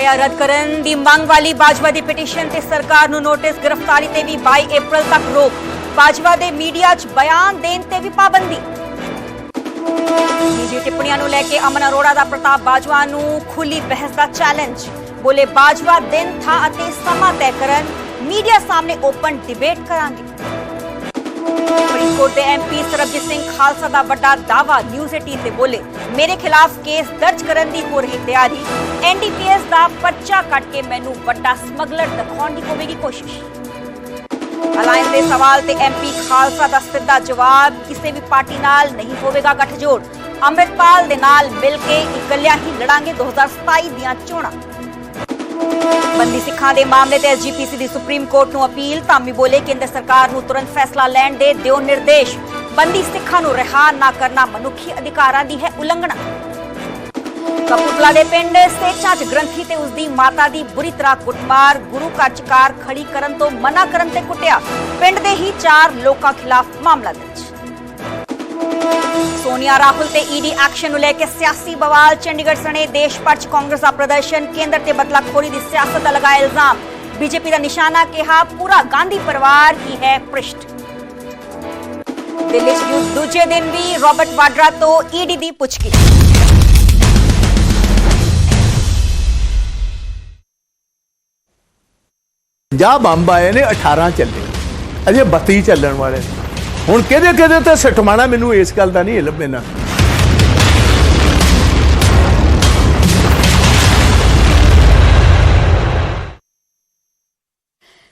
FIR ਰੱਦ ਕਰਨ ਦੀ ਮੰਗ ਵਾਲੀ ਬਾਜਵਾ ਦੀ ਪਟੀਸ਼ਨ ਤੇ ਸਰਕਾਰ ਨੂੰ ਨੋਟਿਸ ਗ੍ਰਿਫਤਾਰੀ ਤੇ ਵੀ 22 ਅਪ੍ਰੈਲ ਤੱਕ ਰੋਕ। ਬਾਜਵਾ ਦੇ ਮੀਡੀਆ 'ਚ ਬਿਆਨ ਦੇਣ ਤੇ ਵੀ ਪਾਬੰਦੀ। ਨਿੱਜੀ ਟਿੱਪਣੀਆਂ ਨੂੰ ਲੈ ਕੇ ਅਮਨ ਅਰੋੜਾ ਦਾ ਪ੍ਰਤਾਪ ਬਾਜਵਾ ਨੂੰ ਖੁੱਲੀ ਬਹਿਸ ਦਾ ਚੈਲੰਜ ਬੋਲੇ, ਬਾਜਵਾ ਦਿਨ, ਥਾਂ ਅਤੇ ਸਮਾਂ ਤੈਅ ਕਰਨ। ਮੀਡੀਆ ਸਾਹਮਣੇ ਓਪਨ ਡਿਬੇਟ ਕਰਾਂਗੇ। ਫਰੀਦਕੋਟ ਦੇ ਐਮਪੀ ਸਰਬਜੀਤ ਸਿੰਘ ਖਾਲਸਾ ਦਾ ਵੱਡਾ ਦਾਵਾ ਨਿਊਜ਼ 18 ਤੇ ਬੋਲੇ ਮੇਰੇ ਖਿਲਾਫ ਕੇਸ ਦਰਜ ਕਰਨ ਦੀ ਹੋ ਰਹੀ ਤਿਆਰੀ ਐਨਡੀਪੀਐਸ ਦਾ ਪਰਚਾ ਕੱਟ ਕੇ ਮੈਨੂੰ ਵੱਡਾ ਸਮਗਲਰ ਦਿਖਾਉਣ ਦੀ ਹੋਵੇਗੀ ਕੋਸ਼ਿਸ਼ ਅਲਾਇੰਸ ਦੇ ਸਵਾਲ ਤੇ ਐਮਪੀ ਖਾਲਸਾ ਦਾ ਸਿੱਧਾ ਜਵਾਬ ਕਿਸੇ ਵੀ ਪਾਰਟੀ ਨਾਲ ਨਹੀਂ ਹੋਵੇਗਾ ਗੱਠਜੋੜ ਅੰਮ੍ਰਿਤਪਾਲ ਦੇ ਨਾਲ ਮਿਲ ਕੇ ਇਕੱਲਿਆਂ ਹੀ ਲੜਾਂਗੇ 2027 ਦੀਆਂ ਚੋਣਾਂ ਬੰਦੀ ਸਿੱਖਾਂ ਦੇ ਮਾਮਲੇ ਤੇ ਐਸਜੀਪੀਸੀ ਦੀ ਸੁਪਰੀਮ ਕੋਰਟ ਨੂੰ ਅਪੀਲ। ਧਾਮੀ ਬੋਲੇ, ਕੇਂਦਰ ਸਰਕਾਰ ਨੂੰ ਤੁਰੰਤ ਫੈਸਲਾ ਲੈਣ ਦੇ ਦਿਓ ਨਿਰਦੇਸ਼। ਬੰਦੀ ਸਿੱਖਾਂ ਨੂੰ ਰਿਹਾ ਨਾ ਕਰਨਾ ਮਨੁੱਖੀ ਅਧਿਕਾਰਾਂ ਦੀ ਹੈ ਉਲੰਘਣਾ। ਕਪੂਰਥਲਾ ਦੇ ਪਿੰਡ ਸੇਚਾਂ 'ਚ ਗ੍ਰੰਥੀ ਤੇ ਉਸ ਦੀ ਮਾਤਾ ਦੀ ਬੁਰੀ ਤਰ੍ਹਾਂ ਕੁੱਟਮਾਰ, ਗੁਰੂ ਘਰ 'ਚ ਕਾਰ ਖੜੀ ਕਰਨ ਤੋਂ ਮਨਾ ਕਰਨ ਤੇ ਕੁੱਟਿਆ। ਪਿੰਡ ਦੇ ਹੀ ਚਾਰ ਲੋਕਾਂ ਖਿਲਾਫ ਮਾਮਲਾ ਦਰਜ। ਸੋਨੀਆ ਰਾਹੁਲ ਤੇ ਈਡੀ ਐਕਸ਼ਨ ਨੂੰ ਲੈ ਕੇ ਸਿਆਸੀ ਬਵਾਲ, ਚੰਡੀਗੜ੍ਹ ਸਣੇ ਦੇਸ਼ ਭਰ 'ਚ ਕਾਂਗਰਸ ਦਾ ਪ੍ਰਦਰਸ਼ਨ, ਕੇਂਦਰ ਤੇ ਬਦਲਾਖੋਰੀ ਦੀ ਸਿਆਸਤ ਦਾ ਲਗਾਇਆ ਇਲਜ਼ਾਮ। ਬੀਜੇਪੀ ਦਾ ਨਿਸ਼ਾਨਾ ਕਿਹਾ, ਪੂਰਾ ਗਾਂਧੀ ਪਰਿਵਾਰ ਹੀ ਹੈ ਭ੍ਰਿਸ਼ਟ। ਦਿੱਲੀ 'ਚ ਦੂਜੇ ਦਿਨ ਵੀ ਰਾਬਰਟ ਵਾਡਰਾ ਤੋਂ ਈਡੀ ਦੀ ਪੁੱਛਗਿੱਛ। ਪੰਜਾਹ ਬੰਬ ਆਏ ਨੇ 18 ਚੱਲੇ। ਅਜੇ 32 ਚੱਲਣ ਵਾਲੇ ਨੇ। ਹੁਣ ਕਿਹਦੇ ਕਿਹਦੇ ਤੇ ਸਟਮਾਣਾ ਮੈਨੂੰ ਇਸ ਗੱਲ ਦਾ ਨਹੀਂ ਇਲਮ ਮੈਨਾਂ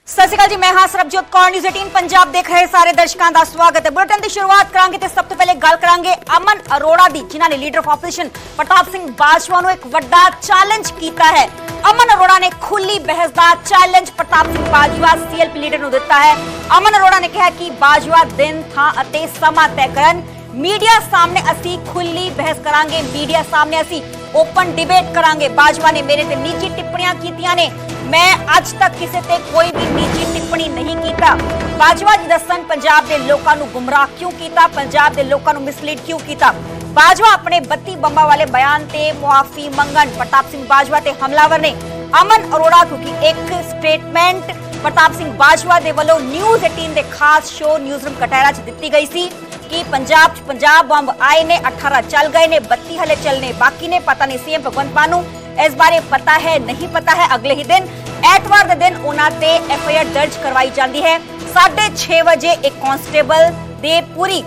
ਸਤਿ ਸ਼੍ਰੀ ਅਕਾਲ ਜੀ, ਮੈਂ ਹਾਂ ਸਰਬਜੋਤ ਕੌਰ ਨਿਊਜ਼ 18 ਪੰਜਾਬ ਦੇਖ ਰਹੇ ਸਾਰੇ ਦਰਸ਼ਕਾਂ ਦਾ ਸਵਾਗਤ ਹੈ। ਬੁਲੇਟਿਨ ਦੀ ਸ਼ੁਰੂਆਤ ਕਰਾਂਗੇ ਤੇ ਸਭ ਤੋਂ ਪਹਿਲੇ ਗੱਲ ਕਰਾਂਗੇ ਅਮਨ ਅਰੋੜਾ ਦੀ, ਜਿਨ੍ਹਾਂ ਨੇ leader of opposition Partap Singh Bajwa ਨੂੰ ਇੱਕ ਵੱਡਾ ਚੈਲੰਜ ਕੀਤਾ ਹੈ। ਅਮਨ ਅਰੋੜਾ ਨੇ ਖੁੱਲੀ ਬਹਿਸ ਦਾ challenge Partap Singh Bajwa CLP leader ਨੂੰ ਦਿੱਤਾ ਹੈ। ਅਮਨ ਅਰੋੜਾ ਨੇ ਕਿਹਾ ਕਿ ਬਾਜਵਾ ਦਿਨ, ਥਾਂ ਅਤੇ ਸਮਾਂ ਤੈਅ ਕਰਨ। ਮੀਡੀਆ ਸਾਹਮਣੇ ਅਸੀਂ ਖੁੱਲੀ ਬਹਿਸ ਕਰਾਂਗੇ, ਮੀਡੀਆ ਸਾਹਮਣੇ ਅਸੀਂ ਓਪਨ ਡਿਬੇਟ ਕਰਾਂਗੇ। ਬਾਜਵਾ ਨੇ ਮੇਰੇ ਤੇ ਨਿੱਜੀ ਟਿੱਪਣੀਆਂ ਕੀਤੀਆਂ ਨੇ। ਮੈਂ ਅੱਜ ਤੱਕ ਕਿਸੇ ਤੇ ਕੋਈ ਵੀ ਨਿੱਜੀ ਟਿੱਪਣੀ ਨਹੀਂ ਕੀਤਾ। ਬਾਜਵਾ ਜੀ ਦੱਸਣ, ਪੰਜਾਬ ਦੇ ਲੋਕਾਂ ਨੂੰ ਗੁੰਮਰਾਹ ਕਿਉਂ ਕੀਤਾ? ਪੰਜਾਬ ਦੇ ਲੋਕਾਂ ਨੂੰ ਮਿਸਲੀਡ ਕਿਉਂ ਕੀਤਾ? ਬਾਜਵਾ ਆਪਣੇ 32 ਬੰਬਾਂ ਵਾਲੇ ਬਿਆਨ ਤੇ ਮੁਆਫੀ ਮੰਗਣ, ਪ੍ਰਤਾਪ ਸਿੰਘ ਬਾਜਵਾ ਤੇ ਹਮਲਾਵਰ ਨੇ। ਅਮਨ ਅਰੋੜਾ ਕਿਉਂਕਿ ਇੱਕ ਸਟੇਟਮੈਂਟ ਪ੍ਰਤਾਪ ਸਿੰਘ ਬਾਜਵਾ ਦੇ ਵੱਲੋਂ ਨਿਊਜ਼ 18 ਦੇ ਖਾਸ ਸ਼ੋਅ ਨਿਊਜ਼ਰੂਮ ਕਟਹਿਰਾ 'ਚ ਦਿੱਤੀ ਗਈ ਸੀ ਕਿ ਪੰਜਾਬ 'ਚ ਪੰਜਾਬ ਬੰਬ ਆਏ ਨੇ 18 ਚੱਲ ਗਏ ਨੇ 32 ਹਲੇ ਚੱਲਨੇ ਬਾਕੀ ਨੇ ਪਤਾ ਨਹੀਂ ਸੀਐਮ ਭਗਵੰਤ ਮਾਨ ਨੂੰ ਇਸ ਬਾਰੇ ਪਤਾ ਹੈ ਨਹੀਂ ਪਤਾ ਹੈ ਅਗਲੇ ਹੀ ਦਿਨ ਐਤਵਾਰ ਦੇ ਦਿਨ ਉਹਨਾਂ ਤੇ ਐਫਆਈਆਰ ਦਰਜ ਕਰਵਾਈ ਜਾਂਦੀ ਹੈ 6:30 ਵਜੇ ਇੱਕ ਕਾਂਸਟੇਬਲ ਦੇ ਪੂਰੀ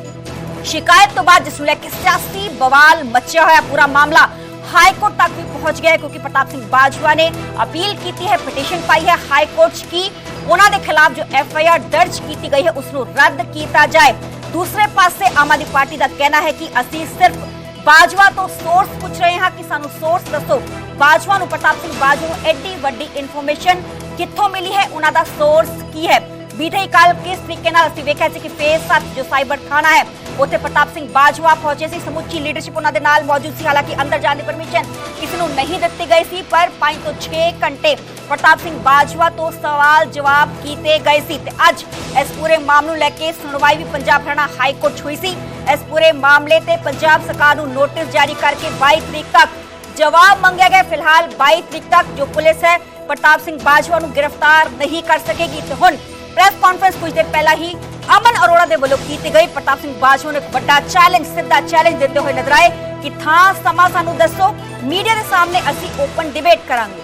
ਸ਼ਿਕਾਇਤ ਤੋਂ ਬਾਅਦ ਜਿਸ ਨੂੰ ਲੈ ਕੇ ਸਿਆਸੀ ਬਵਾਲ ਮਚਿਆ ਹੋਇਆ ਪੂਰਾ ਮਾਮਲਾ ਹਾਈ ਕੋਰਟ ਤੱਕ ਵੀ ਪਹੁੰਚ ਗਿਆ ਹੈ ਕਿਉਂਕਿ ਪ੍ਰਤਾਪ ਸਿੰਘ ਬਾਜਵਾ ਨੇ ਅਪੀਲ ਕੀਤੀ ਹੈ ਪਟੀਸ਼ਨ ਪਾਈ ਹੈ ਹਾਈ ਕੋਰਟ 'ਚ ਕਿ ਉਹਨਾਂ ਦੇ ਖਿਲਾਫ ਜੋ ਐਫ ਆਈ ਆਰ ਦਰਜ ਕੀਤੀ ਗਈ ਹੈ ਉਸ ਨੂੰ ਰੱਦ ਕੀਤਾ ਜਾਏ ਦੂਸਰੇ ਪਾਸੇ ਆਮ ਆਦਮੀ ਪਾਰਟੀ ਦਾ ਕਹਿਣਾ ਹੈ ਕਿ ਅਸੀਂ ਸਿਰਫ ਬਾਜਵਾ ਤੋਂ ਸੋਰਸ ਪੁੱਛ ਰਹੇ ਹਾਂ ਕਿ ਸਾਨੂੰ ਸੋਰਸ ਦੱਸੋ। ਬਾਜਵਾ ਨੂੰ ਪ੍ਰਤਾਪ ਸਿੰਘ ਬਾਜਵਾ ਨੂੰ ਐਡੀ ਵੱਡੀ ਇਨਫੋਰਮੇਸ਼ਨ ਕਿੱਥੋਂ ਮਿਲੀ ਹੈ? ਉਹਨਾਂ ਦਾ ਸੋਰਸ ਕੀ ਹੈ? ਬੀਤੇ ਕੱਲ ਕਿਸ ਤਰੀਕੇ ਨਾਲ ਅਸੀਂ ਵੇਖਿਆ ਸੀ ਕਿ ਫੇਸ 7 ਜੋ ਸਾਈਬਰ ਥਾਣਾ ਹੈ, ਉੱਥੇ ਪ੍ਰਤਾਪ ਸਿੰਘ ਬਾਜਵਾ ਪਹੁੰਚੇ ਸੀ। ਸਮੁੱਚੀ ਲੀਡਰਸ਼ਿਪ ਉਹਨਾਂ ਦੇ ਨਾਲ ਮੌਜੂਦ ਸੀ। ਹਾਲਾਂਕਿ ਅੰਦਰ ਜਾਣ ਦੀ ਪਰਮਿਸ਼ਨ ਕਿਸੇ ਨੂੰ ਨਹੀਂ ਦਿੱਤੀ ਗਈ ਸੀ, ਪਰ 5 ਤੋਂ 6 ਘੰਟੇ ਪ੍ਰਤਾਪ ਸਿੰਘ ਬਾਜਵਾ ਤੋਂ ਸਵਾਲ ਜਵਾਬ ਕੀਤੇ ਗਏ ਸੀ ਤੇ ਅੱਜ ਇਸ ਪੂਰੇ ਮਾਮਲੇ ਨੂੰ ਲੈ ਕੇ ਸੁਣਵਾਈ ਵੀ ਪੰਜਾਬ ਹਰਿਆਣਾ ਹਾਈ ਕੋਰਟ 'ਚ ਹੋਈ ਸੀ। ਇਸ ਪੂਰੇ ਮਾਮਲੇ ਤੇ ਪੰਜਾਬ ਸਰਕਾਰ ਨੂੰ ਨੋਟਿਸ ਜਾਰੀ ਕਰਕੇ 22 ਤਰੀਕ ਤੱਕ ਜਵਾਬ ਮੰਗਿਆ ਗਿਆ। ਫਿਲਹਾਲ 22 ਤਰੀਕ ਤੱਕ ਜੋ ਪੁਲਿਸ ਹੈ, ਪ੍ਰਤਾਪ ਸਿੰਘ ਬਾਜਵਾ ਨੂੰ ਗ੍ਰਿਫਤਾਰ ਨਹੀਂ ਕਰ ਸਕੇਗੀ ਤੇ ਹੁਣ ਪ੍ਰੈਸ ਕਾਨਫਰੰਸ ਕੁਝ ਦਿਨ ਪਹਿਲਾਂ ਹੀ ਅਮਨ ਅਰੋੜਾ ਦੇ ਵੱਲੋਂ ਕੀਤੀ ਗਈ ਪ੍ਰਤਾਪ ਸਿੰਘ ਬਾਜਵਾ ਨੂੰ ਇੱਕ ਵੱਡਾ ਚੈਲੰਜ ਸਿੱਧਾ ਚੈਲੰਜ ਦਿੰਦੇ ਹੋਏ ਨਜ਼ਰ ਆਏ ਕਿ ਥਾਂ, ਸਮਾਂ ਸਾਨੂੰ ਦੱਸੋ। ਮੀਡੀਆ ਦੇ ਸਾਹਮਣੇ ਅਸੀਂ ਓਪਨ ਡਿਬੇਟ ਕਰਾਂਗੇ।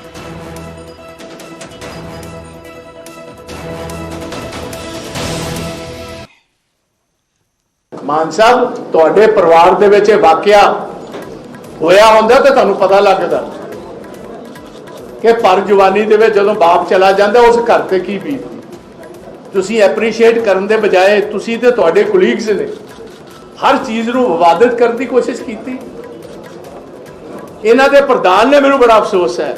ਮਾਨ ਸਾਹਿਬ, ਤੁਹਾਡੇ ਪਰਿਵਾਰ ਦੇ ਵਿੱਚ ਇਹ ਵਾਕਿਆ ਹੋਇਆ ਹੁੰਦਾ ਤੇ ਤੁਹਾਨੂੰ ਪਤਾ ਲੱਗਦਾ ਕਿ ਪਰ ਜਵਾਨੀ ਦੇ ਵਿੱਚ ਜਦੋਂ ਬਾਪ ਚਲਾ ਜਾਂਦਾ, ਉਸ ਘਰ ਤੇ ਕੀ ਬੀਤਦੀ? ਤੁਸੀਂ ਐਪਰੀਸ਼ੀਏਟ ਕਰਨ ਦੇ ਬਜਾਏ ਤੁਸੀਂ ਤੇ ਤੁਹਾਡੇ ਕੁਲੀਗਸ ਨੇ ਹਰ ਚੀਜ਼ ਨੂੰ ਵਿਵਾਦਿਤ ਕਰਨ ਦੀ ਕੋਸ਼ਿਸ਼ ਕੀਤੀ। ਇਹਨਾਂ ਦੇ ਪ੍ਰਧਾਨ ਨੇ ਮੈਨੂੰ ਬੜਾ ਅਫਸੋਸ ਹੈ।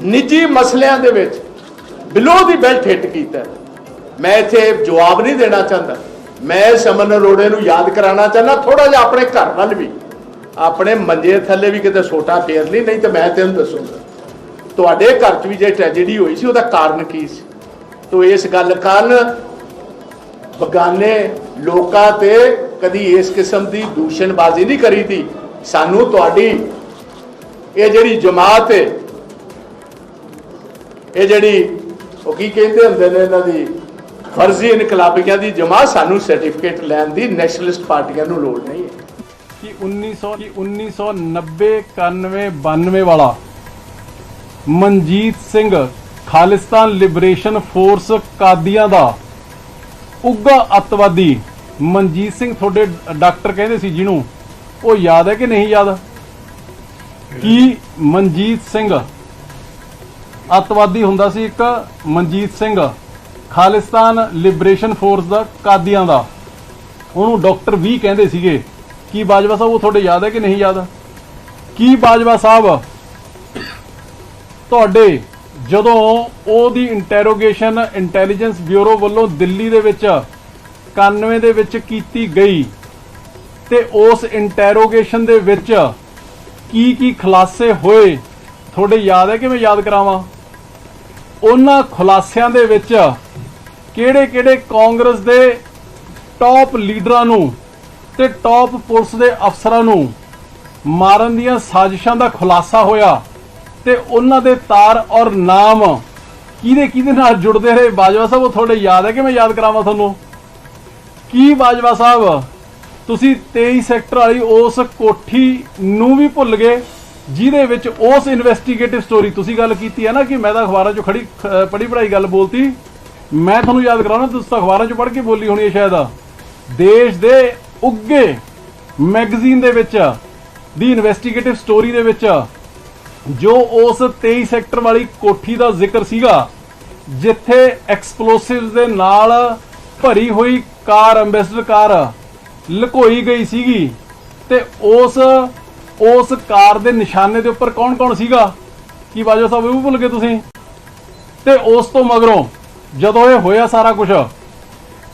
ਨਿੱਜੀ ਮਸਲਿਆਂ ਦੇ ਵਿੱਚ ਬਿਲੋ ਦੀ ਬੈਲਟ ਹਿੱਟ ਕੀਤਾ। ਮੈਂ ਇੱਥੇ ਜਵਾਬ ਨਹੀਂ ਦੇਣਾ ਚਾਹੁੰਦਾ। ਮੈਂ ਸਮਨ ਅਰੋੜੇ ਨੂੰ ਯਾਦ ਕਰਾਉਣਾ ਚਾਹੁੰਦਾ ਥੋੜਾ ਜਿਹਾ ਆਪਣੇ ਘਰ ਵੱਲ ਵੀ। ਆਪਣੇ ਮੰਜੇ ਥੱਲੇ ਵੀ ਕਿਤੇ ਛੋਟਾ ਫੇਰ ਲਈ ਨਹੀਂ ਤਾਂ ਮੈਂ ਤੈਨੂੰ ਦੱਸੂਗਾ। ਤੁਹਾਡੇ ਘਰ 'ਚ ਵੀ ਜੇ ਟ੍ਰੈਜੇਡੀ ਹੋਈ ਸੀ, ਉਹਦਾ ਕਾਰਨ ਕੀ ਸੀ? ਤੋ ਇਸ ਗੱਲ ਕਾਰਨ ਬਗਾਨੇ ਲੋਕਾਂ ਤੇ ਕਦੀ ਇਸ ਕਿਸਮ ਦੀ ਦੂਸ਼ਣਬਾਜ਼ੀ ਨਹੀਂ ਕਰੀ ਕਰੀਦੀ ਸਾਨੂੰ ਤੁਹਾਡੀ ਇਹ ਜਿਹੜੀ ਜਮਾਤ ਹੈ ਇਹ ਜਿਹੜੀ, ਉਹ ਕੀ ਕਹਿੰਦੇ ਹੁੰਦੇ ਨੇ ਇਹਨਾਂ ਦੀ, ਫਰਜ਼ੀ ਇਨਕਲਾਬੀਆਂ ਦੀ ਜਮਾਤ ਸਾਨੂੰ ਸਰਟੀਫਿਕੇਟ ਲੈਣ ਦੀ ਨੈਸ਼ਨਲਿਸਟ ਪਾਰਟੀਆਂ ਨੂੰ ਲੋੜ ਨਹੀਂ ਹੈ ਕਿ 1900 ਕਿ 1990 91 92 ਵਾਲਾ ਮਨਜੀਤ ਸਿੰਘ ਖਾਲਿਸਤਾਨ ਲਿਬਰੇਸ਼ਨ ਫੋਰਸ ਕਾਦੀਆਂ ਦਾ ਉੱਗਾ ਅੱਤਵਾਦੀ ਮਨਜੀਤ ਸਿੰਘ ਤੁਹਾਡੇ ਡਾਕਟਰ ਕਹਿੰਦੇ ਸੀ ਜਿਹਨੂੰ, ਉਹ ਯਾਦ ਹੈ ਕਿ ਨਹੀਂ ਯਾਦ? ਕੀ ਮਨਜੀਤ ਸਿੰਘ ਅੱਤਵਾਦੀ ਹੁੰਦਾ ਸੀ ਇੱਕ ਮਨਜੀਤ ਸਿੰਘ ਖਾਲਿਸਤਾਨ ਲਿਬਰੇਸ਼ਨ ਫੋਰਸ ਦਾ ਕਾਦੀਆਂ ਦਾ? ਉਹਨੂੰ ਡਾਕਟਰ ਵੀ ਕਹਿੰਦੇ ਸੀਗੇ। ਕੀ ਬਾਜਵਾ ਸਾਹਿਬ, ਉਹ ਤੁਹਾਡੇ ਯਾਦ ਹੈ ਕਿ ਨਹੀਂ ਯਾਦ? ਕੀ ਬਾਜਵਾ ਸਾਹਿਬ, ਤੁਹਾਡੇ ਜਦੋਂ ਉਹਦੀ ਇੰਟਰੋਗੇਸ਼ਨ ਇੰਟੈਲੀਜੈਂਸ ਬਿਊਰੋ ਵੱਲੋਂ ਦਿੱਲੀ ਦੇ ਵਿੱਚ 91 ਦੇ ਵਿੱਚ ਕੀਤੀ ਗਈ ਤੇ ਉਸ ਇੰਟਰੋਗੇਸ਼ਨ ਦੇ ਵਿੱਚ ਕੀ ਕੀ ਖੁਲਾਸੇ ਹੋਏ, ਤੁਹਾਡੇ ਯਾਦ ਹੈ ਕਿ ਮੈਂ ਯਾਦ ਕਰਾਵਾਂ? ਉਹਨਾਂ ਖੁਲਾਸਿਆਂ ਦੇ ਵਿੱਚ ਕਿਹੜੇ ਕਿਹੜੇ ਕਾਂਗਰਸ ਦੇ ਟੌਪ ਲੀਡਰਾਂ ਨੂੰ ਤੇ ਟੌਪ ਪੁਲਿਸ ਦੇ ਅਫਸਰਾਂ ਨੂੰ ਮਾਰਨ ਦੀਆਂ ਸਾਜ਼ਿਸ਼ਾਂ ਦਾ ਖੁਲਾਸਾ ਹੋਇਆ? ਤੇ ਉਹਨਾਂ ਦੇ ਤਾਰ ਔਰ ਨਾਮ ਕਿਹਦੇ ਕਿਹਦੇ ਨਾਲ ਜੁੜਦੇ ਰਹੇ? ਬਾਜਵਾ ਸਾਹਿਬ, ਉਹ ਤੁਹਾਡੇ ਯਾਦ ਹੈ ਕਿ ਮੈਂ ਯਾਦ ਕਰਾਵਾਂ ਤੁਹਾਨੂੰ? ਕੀ ਬਾਜਵਾ ਸਾਹਿਬ, ਤੁਸੀਂ 23 ਸੈਕਟਰ ਵਾਲੀ ਉਸ ਕੋਠੀ ਨੂੰ ਵੀ ਭੁੱਲ ਗਏ, ਜਿਹਦੇ ਵਿੱਚ ਉਸ ਇਨਵੈਸਟੀਗੇਟਿਵ ਸਟੋਰੀ ਤੁਸੀਂ ਗੱਲ ਕੀਤੀ ਹੈ ਨਾ ਕਿ ਮੈਂ ਤਾਂ ਅਖਬਾਰਾਂ 'ਚੋਂ ਖੜੀ ਪੜੀ ਪੜਾਈ ਗੱਲ ਬੋਲਤੀ। ਮੈਂ ਤੁਹਾਨੂੰ ਯਾਦ ਕਰਾਉਣਾ ਤੁਸੀਂ ਤਾਂ ਅਖਬਾਰਾਂ 'ਚੋਂ ਪੜ੍ਹ ਕੇ ਬੋਲੀ ਹੋਣੀ ਹੈ ਸ਼ਾਇਦ। ਦੇਸ਼ ਦੇ ਉੱਗੇ ਮੈਗਜ਼ੀਨ ਦੇ ਵਿੱਚ, ਦੀ ਇਨਵੈਸਟੀਗੇਟਿਵ ਸਟੋਰੀ ਦੇ ਵਿੱਚ ਜੋ ਉਸ 23 ਸੈਕਟਰ ਵਾਲੀ ਕੋਠੀ ਦਾ ਜ਼ਿਕਰ ਸੀਗਾ, ਜਿੱਥੇ ਐਕਸਪਲੋਸਿਵਸ ਦੇ ਨਾਲ ਭਰੀ ਹੋਈ ਕਾਰ ਐਂਬੈਸਡਰ ਕਾਰ ਲੁਕੋਈ ਗਈ ਸੀਗੀ ਤੇ ਉਸ ਉਸ ਕਾਰ ਦੇ ਨਿਸ਼ਾਨੇ ਦੇ ਉੱਪਰ ਕੌਣ-ਕੌਣ ਸੀਗਾ? ਕੀ ਬਾਜੋ ਸਾਹਿਬ ਇਹ ਵੀ ਭੁੱਲ ਗਏ ਤੁਸੀਂ? ਤੇ ਉਸ ਤੋਂ ਮਗਰੋਂ ਜਦੋਂ ਇਹ ਹੋਇਆ ਸਾਰਾ ਕੁਝ